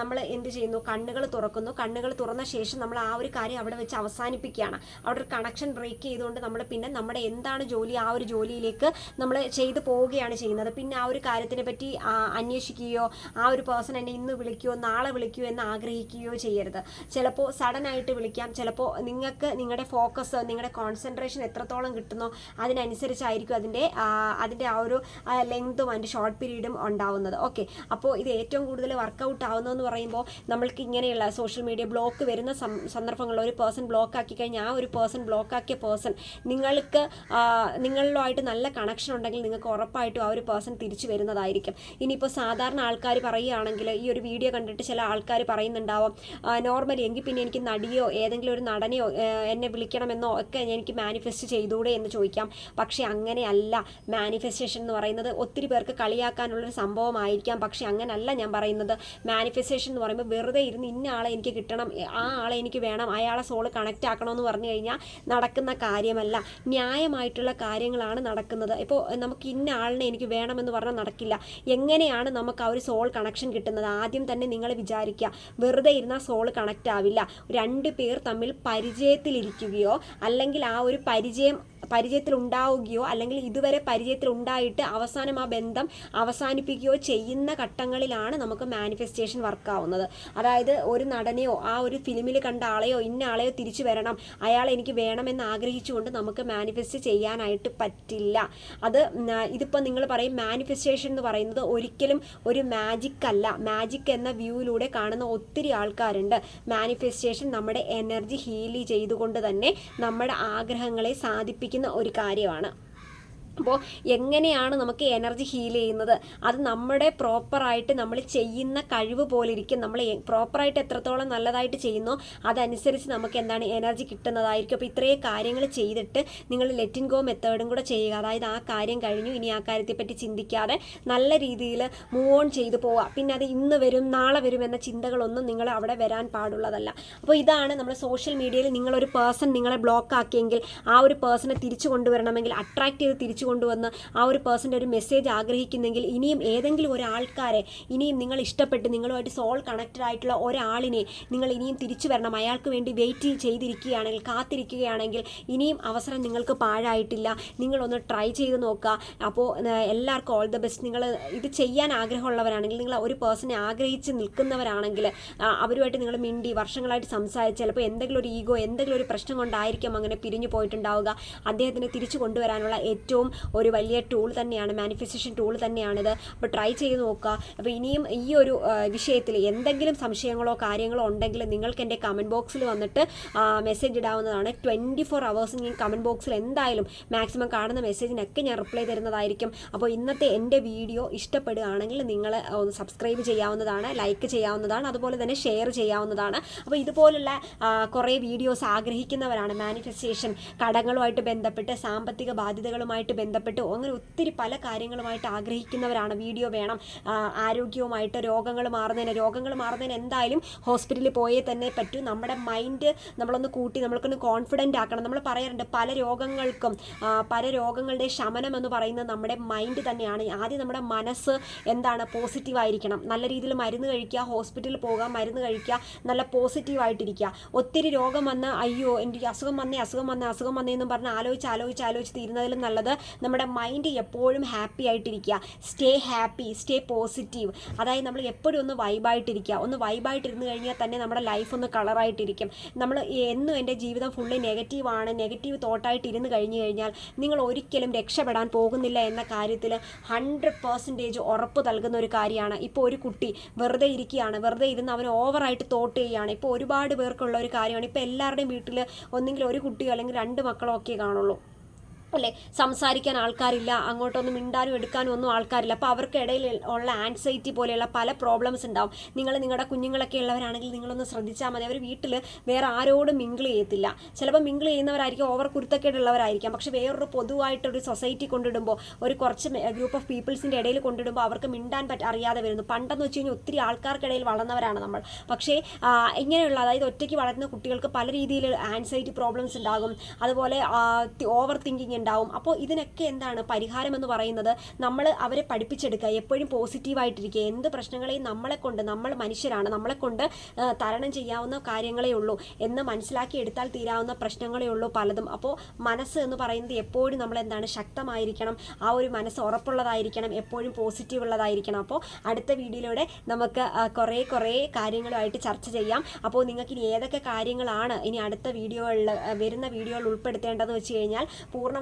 നമ്മൾ എന്ത് ചെയ്യുന്നു? കണ്ണുകൾ തുറക്കുന്നു. കണ്ണുകൾ തുറന്ന ശേഷം നമ്മൾ ആ ഒരു കാര്യം അവിടെ വെച്ച് അവസാനിപ്പിക്കുകയാണ്. അവിടെ ഒരു കണക്ഷൻ ബ്രേക്ക് ചെയ്തുകൊണ്ട് നമ്മൾ പിന്നെ നമ്മുടെ എന്താണ് ജോലി? ആ ഒരു ജോലിയിലേക്ക് നമ്മൾ ചെയ്തു പോവുകയാണ് ചെയ്യുന്നത്. പിന്നെ ആ ഒരു കാര്യത്തിനെ പറ്റി അന്വേഷിക്കുകയോ ആ ഒരു പേഴ്സൺ എന്നെ ഇന്ന് വിളിക്കുകയോ നാളെ വിളിക്കുകയോ എന്ന് ആഗ്രഹിക്കുകയോ ചെയ്യരുത്. ചിലപ്പോൾ സഡൻ ആയിട്ട് വിളിക്കാം. ചിലപ്പോൾ നിങ്ങൾക്ക് നിങ്ങളുടെ ഫോക്കസ് നിങ്ങളുടെ കോൺസെൻട്രേഷൻ എത്രത്തോളം കിട്ടുന്നോ അതിനനുസരിച്ചായിരിക്കും അതിന്റെ അതിന്റെ ആ ഒരു ലെങ്തും അതിന്റെ ഷോർട്ട് പീരീഡും ഉണ്ടാവുന്നത്. ഓക്കെ അപ്പോൾ ഇത് ഏറ്റവും കൂടുതൽ വർക്കൗട്ട് ആവുന്നതെന്ന് പറയുമ്പോൾ നമ്മൾക്ക് ഇങ്ങനെയുള്ള സോഷ്യൽ മീഡിയ ബ്ലോക്ക് വരുന്ന സന്ദർഭങ്ങൾ ഒരു പേഴ്സൺ ബ്ലോക്ക് ആക്കി കഴിഞ്ഞാൽ ആ ഒരു പേഴ്സൺ ബ്ലോക്ക് ആക്കിയ പേഴ്സൺ നിങ്ങൾക്ക് നിങ്ങളിലുമായിട്ട് നല്ല കണക്ഷൻ ഉണ്ടെങ്കിൽ നിങ്ങൾക്ക് ഉറപ്പായിട്ടും ആ ഒരു പേഴ്സൺ തിരിച്ചു വരുന്നതായിരിക്കും. ഇനിയിപ്പോൾ സാധാരണ ആൾക്കാർ പറയുകയാണെങ്കിൽ ഈ ഒരു വീഡിയോ കണ്ടിട്ട് ചില ആൾക്കാർ പറയുന്നുണ്ടാവും നോർമലി എങ്കിൽ പിന്നെ എനിക്ക് നടിയോ ഏതെങ്കിലും ഒരു നടനെയോ എന്നെ വിളിക്കണമെന്നോ ഒക്കെ എനിക്ക് മാനിഫെസ്റ്റ് ചെയ്തൂടെ എന്ന് ചോദിക്കാം. പക്ഷേ അങ്ങനെയല്ല. മാനിഫെസ്റ്റേഷൻ എന്ന് പറയുന്നത് ഒത്തിരി പേർക്ക് കളിയാക്കാനുള്ളൊരു സംഭവമായിരിക്കാം. പക്ഷേ അങ്ങനല്ല ഞാൻ പറയുന്നത്. മാനിഫെസ്റ്റേഷൻ എന്ന് പറയുമ്പോൾ വെറുതെ ഇരുന്ന് ഇന്ന ആളെ എനിക്ക് കിട്ടണം ആ ആളെ എനിക്ക് വേണം അയാളെ സോൾ കണക്റ്റ് ആക്കണമെന്ന് പറഞ്ഞു കഴിഞ്ഞാൽ നടക്കുന്ന കാര്യമല്ല. ന്യായമായിട്ടുള്ള കാര്യങ്ങളാണ് നടക്കുന്നത്. ഇപ്പോൾ നമുക്ക് ഇന്ന ആളിനെ എനിക്ക് വേണമെന്ന് പറഞ്ഞാൽ നടക്കില്ല. എങ്ങനെയാണ് നമുക്ക് ആ ഒരു സോൾ കണക്ഷൻ കിട്ടുന്നത്? ആദ്യം തന്നെ നിങ്ങൾ വിചാരിക്കുക വെറുതെ ഇരുന്നാൽ സോൾ കണക്റ്റ് ആവില്ല. രണ്ട് പേർ തമ്മിൽ പരിചയത്തിലിരിക്കുകയോ അല്ലെങ്കിൽ ആ ഒരു പരിചയം പരിചയത്തിൽ ഉണ്ടാവുകയോ അല്ലെങ്കിൽ ഇതുവരെ പരിചയത്തിൽ ഉണ്ടായിട്ട് അവസാനം ആ ബന്ധം അവസാനിപ്പിക്കുകയോ ചെയ്യുന്ന ഘട്ടങ്ങളിലാണ് നമുക്ക് മാനിഫെസ്റ്റേഷൻ വർക്കാവുന്നത് അതായത് ഒരു നടനെയോ ആ ഒരു ഫിലിമിൽ കണ്ട ആളെയോ ഇന്ന ആളെയോ തിരിച്ചു വരണം. അയാളെ എനിക്ക് വേണമെന്ന് ആഗ്രഹിച്ചുകൊണ്ട് നമുക്ക് മാനിഫെസ്റ്റ് ചെയ്യാനായിട്ട് പറ്റില്ല. അത് ഇതിപ്പോൾ നിങ്ങൾ പറയും മാനിഫെസ്റ്റേഷൻ എന്ന് പറയുന്നത് ഒരിക്കലും ഒരു മാജിക് അല്ല. മാജിക് എന്ന വ്യൂവിലൂടെ കാണുന്ന ഒത്തിരി ആൾക്കാരുണ്ട്. മാനിഫെസ്റ്റേഷൻ നമ്മുടെ എനർജി ഹീൽ ചെയ്തുകൊണ്ട് തന്നെ നമ്മുടെ ആഗ്രഹങ്ങളെ സാധിപ്പിക്കുന്ന ഒരു കാര്യമാണ്. അപ്പോൾ എങ്ങനെയാണ് നമുക്ക് എനർജി ഹീൽ ചെയ്യുന്നത്? അത് നമ്മുടെ പ്രോപ്പറായിട്ട് നമ്മൾ ചെയ്യുന്ന കഴിവ് പോലെ ഇരിക്കും നമ്മൾ പ്രോപ്പറായിട്ട് എത്രത്തോളം നല്ലതായിട്ട് ചെയ്യുന്നോ അതനുസരിച്ച് നമുക്ക് എന്താണ് എനർജി കിട്ടുന്നതായിരിക്കും. അപ്പോൾ ഇത്രയും കാര്യങ്ങൾ ചെയ്തിട്ട് നിങ്ങൾ ലെറ്റിൻ ഗോ മെത്തേഡും കൂടെ ചെയ്യുക. അതായത് ആ കാര്യം കഴിഞ്ഞു. ഇനി ആ കാര്യത്തെപ്പറ്റി ചിന്തിക്കാതെ നല്ല രീതിയിൽ മൂവ് ഓൺ ചെയ്തു പോവുക. പിന്നെ അത് ഇന്ന് വരും നാളെ വരും എന്ന ചിന്തകളൊന്നും നിങ്ങൾ അവിടെ വരാൻ പാടുള്ളതല്ല. അപ്പോൾ ഇതാണ് നമ്മൾ സോഷ്യൽ മീഡിയയിൽ നിങ്ങളൊരു പേഴ്സൺ നിങ്ങളെ ബ്ലോക്ക് ആക്കിയെങ്കിൽ ആ ഒരു പേഴ്സണെ തിരിച്ചു കൊണ്ടുവരണമെങ്കിൽ അട്രാക്ട് ചെയ്ത് തിരിച്ചു കൊണ്ടുവന്ന് ആ ഒരു പേഴ്സന്റെ ഒരു മെസ്സേജ് ആഗ്രഹിക്കുന്നെങ്കിൽ ഇനിയും ഏതെങ്കിലും ഒരാൾക്കാരെ ഇനിയും നിങ്ങൾ ഇഷ്ടപ്പെട്ട് നിങ്ങളുമായിട്ട് സോൾ കണക്റ്റഡ് ആയിട്ടുള്ള ഒരാളിനെ നിങ്ങൾ ഇനിയും തിരിച്ചു വരണം. അയാൾക്ക് വേണ്ടി വെയിറ്റ് ചെയ്തിരിക്കുകയാണെങ്കിൽ കാത്തിരിക്കുകയാണെങ്കിൽ ഇനിയും അവസരം നിങ്ങൾക്ക് പാഴായിട്ടില്ല. നിങ്ങളൊന്ന് ട്രൈ ചെയ്ത് നോക്കുക. അപ്പോൾ എല്ലാവർക്കും ഓൾ ദ ബെസ്റ്റ് നിങ്ങൾ ഇത് ചെയ്യാൻ ആഗ്രഹമുള്ളവരാണെങ്കിൽ നിങ്ങൾ ഒരു പേഴ്സണെ ആഗ്രഹിച്ച് നിൽക്കുന്നവരാണെങ്കിൽ അവരുമായിട്ട് നിങ്ങൾ മിണ്ടി വർഷങ്ങളായിട്ട് സംസാരിച്ച് ചിലപ്പോൾ എന്തെങ്കിലും ഒരു ഈഗോ എന്തെങ്കിലും ഒരു പ്രശ്നം കൊണ്ടായിരിക്കും അങ്ങനെ പിരിഞ്ഞു പോയിട്ടുണ്ടാവുക. അദ്ദേഹത്തിനെ തിരിച്ചു കൊണ്ടുവരാനുള്ള ഏറ്റവും ഒരു വലിയ ടൂൾ തന്നെയാണ് മാനിഫെസ്റ്റേഷൻ ടൂൾ തന്നെയാണിത് അപ്പോൾ ട്രൈ ചെയ്ത് നോക്കുക. അപ്പോൾ ഇനിയും ഈ ഒരു വിഷയത്തിൽ എന്തെങ്കിലും സംശയങ്ങളോ കാര്യങ്ങളോ ഉണ്ടെങ്കിൽ നിങ്ങൾക്ക് എന്റെ കമന്റ് ബോക്സിൽ വന്നിട്ട് മെസ്സേജ് ഇടാവുന്നതാണ്. ട്വന്റി ഫോർ അവേഴ്സ് ഞാൻ കമന്റ് ബോക്സിൽ എന്തായാലും മാക്സിമം കാണുന്ന മെസ്സേജിനൊക്കെ ഞാൻ റിപ്ലൈ തരുന്നതായിരിക്കും. അപ്പോൾ ഇന്നത്തെ എന്റെ വീഡിയോ ഇഷ്ടപ്പെടുകയാണെങ്കിൽ നിങ്ങൾ ഒന്ന് സബ്സ്ക്രൈബ് ചെയ്യാവുന്നതാണ് ലൈക്ക് ചെയ്യാവുന്നതാണ് അതുപോലെ തന്നെ ഷെയർ ചെയ്യാവുന്നതാണ്. അപ്പോൾ ഇതുപോലുള്ള കുറേ വീഡിയോസ് ആഗ്രഹിക്കുന്നവരാണ്. മാനിഫെസ്റ്റേഷൻ കടങ്ങളുമായിട്ട് ബന്ധപ്പെട്ട് സാമ്പത്തിക ബാധ്യതകളുമായിട്ട് ബന്ധപ്പെട്ട്. അങ്ങനെ ഒത്തിരി പല കാര്യങ്ങളുമായിട്ട് ആഗ്രഹിക്കുന്നവരാണ്. വീഡിയോ വേണം. ആരോഗ്യവുമായിട്ട് രോഗങ്ങൾ മാറുന്നതിന്. രോഗങ്ങൾ മാറുന്നതിന് എന്തായാലും ഹോസ്പിറ്റലിൽ പോയേ തന്നെ പറ്റൂ. നമ്മുടെ മൈൻഡ് നമ്മളൊന്ന് കൂട്ടി നമ്മൾക്കൊന്ന് കോൺഫിഡന്റ് ആക്കണം. നമ്മൾ പറയാറുണ്ട് പല രോഗങ്ങൾക്കും പല രോഗങ്ങളുടെ ശമനം എന്ന് പറയുന്നത് നമ്മുടെ മൈൻഡ് തന്നെയാണ്. ആദ്യം നമ്മുടെ മനസ്സ് എന്താണ്? പോസിറ്റീവായിരിക്കണം നല്ല രീതിയിൽ മരുന്ന് കഴിക്കുക ഹോസ്പിറ്റലിൽ പോകുക മരുന്ന് കഴിക്കുക നല്ല പോസിറ്റീവ് ആയിട്ടിരിക്കുക. ഒത്തിരി രോഗം വന്ന് അയ്യോ എനിക്ക് അസുഖം വന്നേ അസുഖം വന്നേ അസുഖം വന്നേ എന്നും പറഞ്ഞ് ആലോചിച്ച് ആലോചിച്ച് ആലോചിച്ച് തീരുന്നതിലും നല്ലത് നമ്മുടെ മൈൻഡ് എപ്പോഴും ഹാപ്പി ആയിട്ടിരിക്കുക. സ്റ്റേ ഹാപ്പി സ്റ്റേ പോസിറ്റീവ് അതായത് നമ്മൾ എപ്പോഴും ഒന്ന് വൈബായിട്ടിരിക്കുക ഒന്ന് വൈബായിട്ടിരുന്ന് കഴിഞ്ഞാൽ തന്നെ നമ്മുടെ ലൈഫ് ഒന്ന് കളറായിട്ടിരിക്കും നമ്മൾ എന്നും എന്റെ ജീവിതം ഫുള്ള് നെഗറ്റീവാണ് നെഗറ്റീവ് തോട്ടായിട്ട് ഇരുന്ന് കഴിഞ്ഞു കഴിഞ്ഞാൽ നിങ്ങൾ ഒരിക്കലും രക്ഷപ്പെടാൻ പോകുന്നില്ല എന്ന കാര്യത്തിൽ ഹൺഡ്രഡ് പെർസെന്റേജ് ഉറപ്പ് നൽകുന്ന ഒരു കാര്യമാണ്. ഇപ്പോൾ ഒരു കുട്ടി വെറുതെ ഇരിക്കുകയാണ്. വെറുതെ ഇരുന്ന് അവൻ ഓവറായിട്ട് തോട്ട് ചെയ്യുകയാണ്. ഇപ്പോൾ ഒരുപാട് പേർക്കുള്ള ഒരു കാര്യമാണ്. ഇപ്പോൾ എല്ലാവരുടെയും വീട്ടിൽ ഒന്നെങ്കിൽ ഒരു കുട്ടിയോ അല്ലെങ്കിൽ രണ്ട് മക്കളോ ഒക്കെ കാണുള്ളൂ. അല്ലേ? സംസാരിക്കാൻ ആൾക്കാരില്ല അങ്ങോട്ടൊന്നും മിണ്ടാനും എടുക്കാനും ഒന്നും ആൾക്കാരില്ല. അപ്പോൾ അവർക്ക് ഇടയിൽ ഉള്ള ആൻസൈറ്റി പോലെയുള്ള പല പ്രോബ്ലംസ് ഉണ്ടാവും. നിങ്ങൾ നിങ്ങളുടെ കുഞ്ഞുങ്ങളൊക്കെ ഉള്ളവരാണെങ്കിൽ നിങ്ങളൊന്ന് ശ്രദ്ധിച്ചാൽ മതി. അവർ വീട്ടിൽ വേറെ ആരോടും മിങ്കിൾ ചെയ്യത്തില്ല. ചിലപ്പോൾ മിങ്കിൾ ചെയ്യുന്നവരായിരിക്കും ഓവർ കുരുത്തക്കേടുള്ളവരായിരിക്കാം. പക്ഷേ വേറൊരു പൊതുവായിട്ടൊരു സൊസൈറ്റി കൊണ്ടിടുമ്പോൾ ഒരു കുറച്ച് ഗ്രൂപ്പ് ഓഫ് പീപ്പിൾസിന്റെ ഇടയിൽ കൊണ്ടിടുമ്പോൾ അവർക്ക് മിണ്ടാൻ പറ്റ അറിയാതെ വരുന്നു. പണ്ടെന്ന് വെച്ച് കഴിഞ്ഞാൽ ഒത്തിരി ആൾക്കാർക്കിടയിൽ വളർന്നവരാണ് നമ്മൾ. പക്ഷേ ഇങ്ങനെയുള്ള അതായത് ഒറ്റയ്ക്ക് വളരുന്ന കുട്ടികൾക്ക് പല രീതിയിൽ ആൻസൈറ്റി പ്രോബ്ലംസ് ഉണ്ടാകും. അതുപോലെ ഓവർ തിങ്കിങ് ഉണ്ടാവും. അപ്പോൾ ഇതിനൊക്കെ എന്താണ് പരിഹാരം എന്ന് പറയുന്നത്? നമ്മൾ അവരെ പഠിപ്പിച്ചെടുക്കുക എപ്പോഴും പോസിറ്റീവായിട്ടിരിക്കുക. എന്ത് പ്രശ്നങ്ങളെയും നമ്മളെ കൊണ്ട് നമ്മൾ മനുഷ്യരാണ് നമ്മളെ കൊണ്ട് തരണം ചെയ്യാവുന്ന കാര്യങ്ങളേ ഉള്ളൂ എന്ന് മനസ്സിലാക്കി എടുത്താൽ തീരാവുന്ന പ്രശ്നങ്ങളേ ഉള്ളൂ പലതും. അപ്പോൾ മനസ്സ് എന്ന് പറയുന്നത് എപ്പോഴും നമ്മൾ എന്താണ് ശക്തമായിരിക്കണം. ആ ഒരു മനസ്സ് ഉറപ്പുള്ളതായിരിക്കണം എപ്പോഴും പോസിറ്റീവ് ഉള്ളതായിരിക്കണം അപ്പോൾ അടുത്ത വീഡിയോയിലൂടെ നമുക്ക് കുറേ കുറേ കാര്യങ്ങളുമായിട്ട് ചർച്ച ചെയ്യാം. അപ്പോൾ നിങ്ങൾക്ക് ഇനി ഏതൊക്കെ കാര്യങ്ങളാണ് ഇനി അടുത്ത വീഡിയോകളിൽ വരുന്ന വീഡിയോകളിൽ ഉൾപ്പെടുത്തേണ്ടതെന്ന് വെച്ച് കഴിഞ്ഞാൽ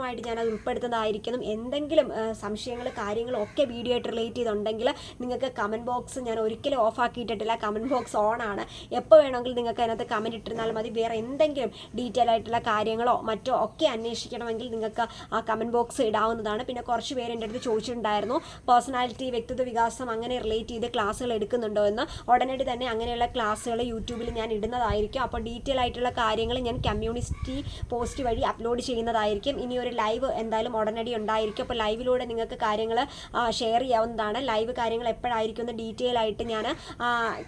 പൂർണമായിട്ട് ഞാനത് ഉൾപ്പെടുത്തുന്നതായിരിക്കണം. എന്തെങ്കിലും സംശയങ്ങൾ കാര്യങ്ങളും ഒക്കെ വീഡിയോ ആയിട്ട് റിലേറ്റ് ചെയ്തുണ്ടെങ്കിൽ നിങ്ങൾക്ക് കമന്റ് ബോക്സ് ഞാൻ ഒരിക്കലും ഓഫ് ആക്കിയിട്ടിട്ടില്ല. കമന്റ് ബോക്സ് ഓൺ ആണ്. എപ്പോൾ വേണമെങ്കിലും നിങ്ങൾക്ക് അതിനകത്ത് കമന്റ് ഇട്ടിരുന്നാൽ മതി. വേറെ എന്തെങ്കിലും ഡീറ്റെയിൽ ആയിട്ടുള്ള കാര്യങ്ങളോ മറ്റോ ഒക്കെ അന്വേഷിക്കണമെങ്കിൽ നിങ്ങൾക്ക് ആ കമന്റ് ബോക്സ് ഇടാവുന്നതാണ്. പിന്നെ കുറച്ച് പേര് എന്റെ അടുത്ത് ചോദിച്ചിട്ടുണ്ടായിരുന്നു പേഴ്സണാലിറ്റി വ്യക്തിത്വ വികാസം അങ്ങനെ റിലേറ്റ് ചെയ്ത് ക്ലാസ്സുകൾ എടുക്കുന്നുണ്ടോ എന്ന്? ഉടനടി തന്നെ അങ്ങനെയുള്ള ക്ലാസ്സുകൾ യൂട്യൂബിൽ ഞാൻ ഇടുന്നതായിരിക്കും. അപ്പോൾ ഡീറ്റെയിൽ ആയിട്ടുള്ള കാര്യങ്ങൾ ഞാൻ കമ്മ്യൂണിറ്റി പോസ്റ്റ് വഴി അപ്ലോഡ് ചെയ്യുന്നതായിരിക്കും. ഇനി ഒരു ലൈവ് എന്തായാലും ഉടനടി ഉണ്ടായിരിക്കും. അപ്പോൾ ലൈവിലൂടെ നിങ്ങൾക്ക് കാര്യങ്ങൾ ഷെയർ ചെയ്യാവുന്നതാണ്. ലൈവ് കാര്യങ്ങൾ എപ്പോഴായിരിക്കും എന്ന് ഡീറ്റെയിൽ ആയിട്ട് ഞാൻ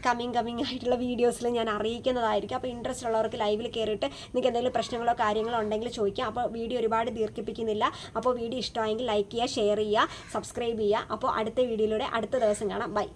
കമ്മിങ് കമ്മിങ് ആയിട്ടുള്ള വീഡിയോസിൽ ഞാൻ അറിയിക്കുന്നതായിരിക്കും. അപ്പോൾ ഇൻട്രസ്റ്റ് ഉള്ളവർക്ക് ലൈവിൽ കയറിയിട്ട് നിങ്ങൾക്ക് എന്തെങ്കിലും പ്രശ്നങ്ങളോ കാര്യങ്ങളോ ഉണ്ടെങ്കിൽ ചോദിക്കാം. അപ്പോൾ വീഡിയോ ഒരുപാട് ദീർഘിപ്പിക്കുന്നില്ല. അപ്പോൾ വീഡിയോ ഇഷ്ടമായെങ്കിൽ ലൈക്ക് ചെയ്യുക ഷെയർ ചെയ്യുക സബ്സ്ക്രൈബ് ചെയ്യുക. അപ്പോൾ അടുത്ത വീഡിയോയിലൂടെ അടുത്ത ദിവസം കാണാം. ബൈ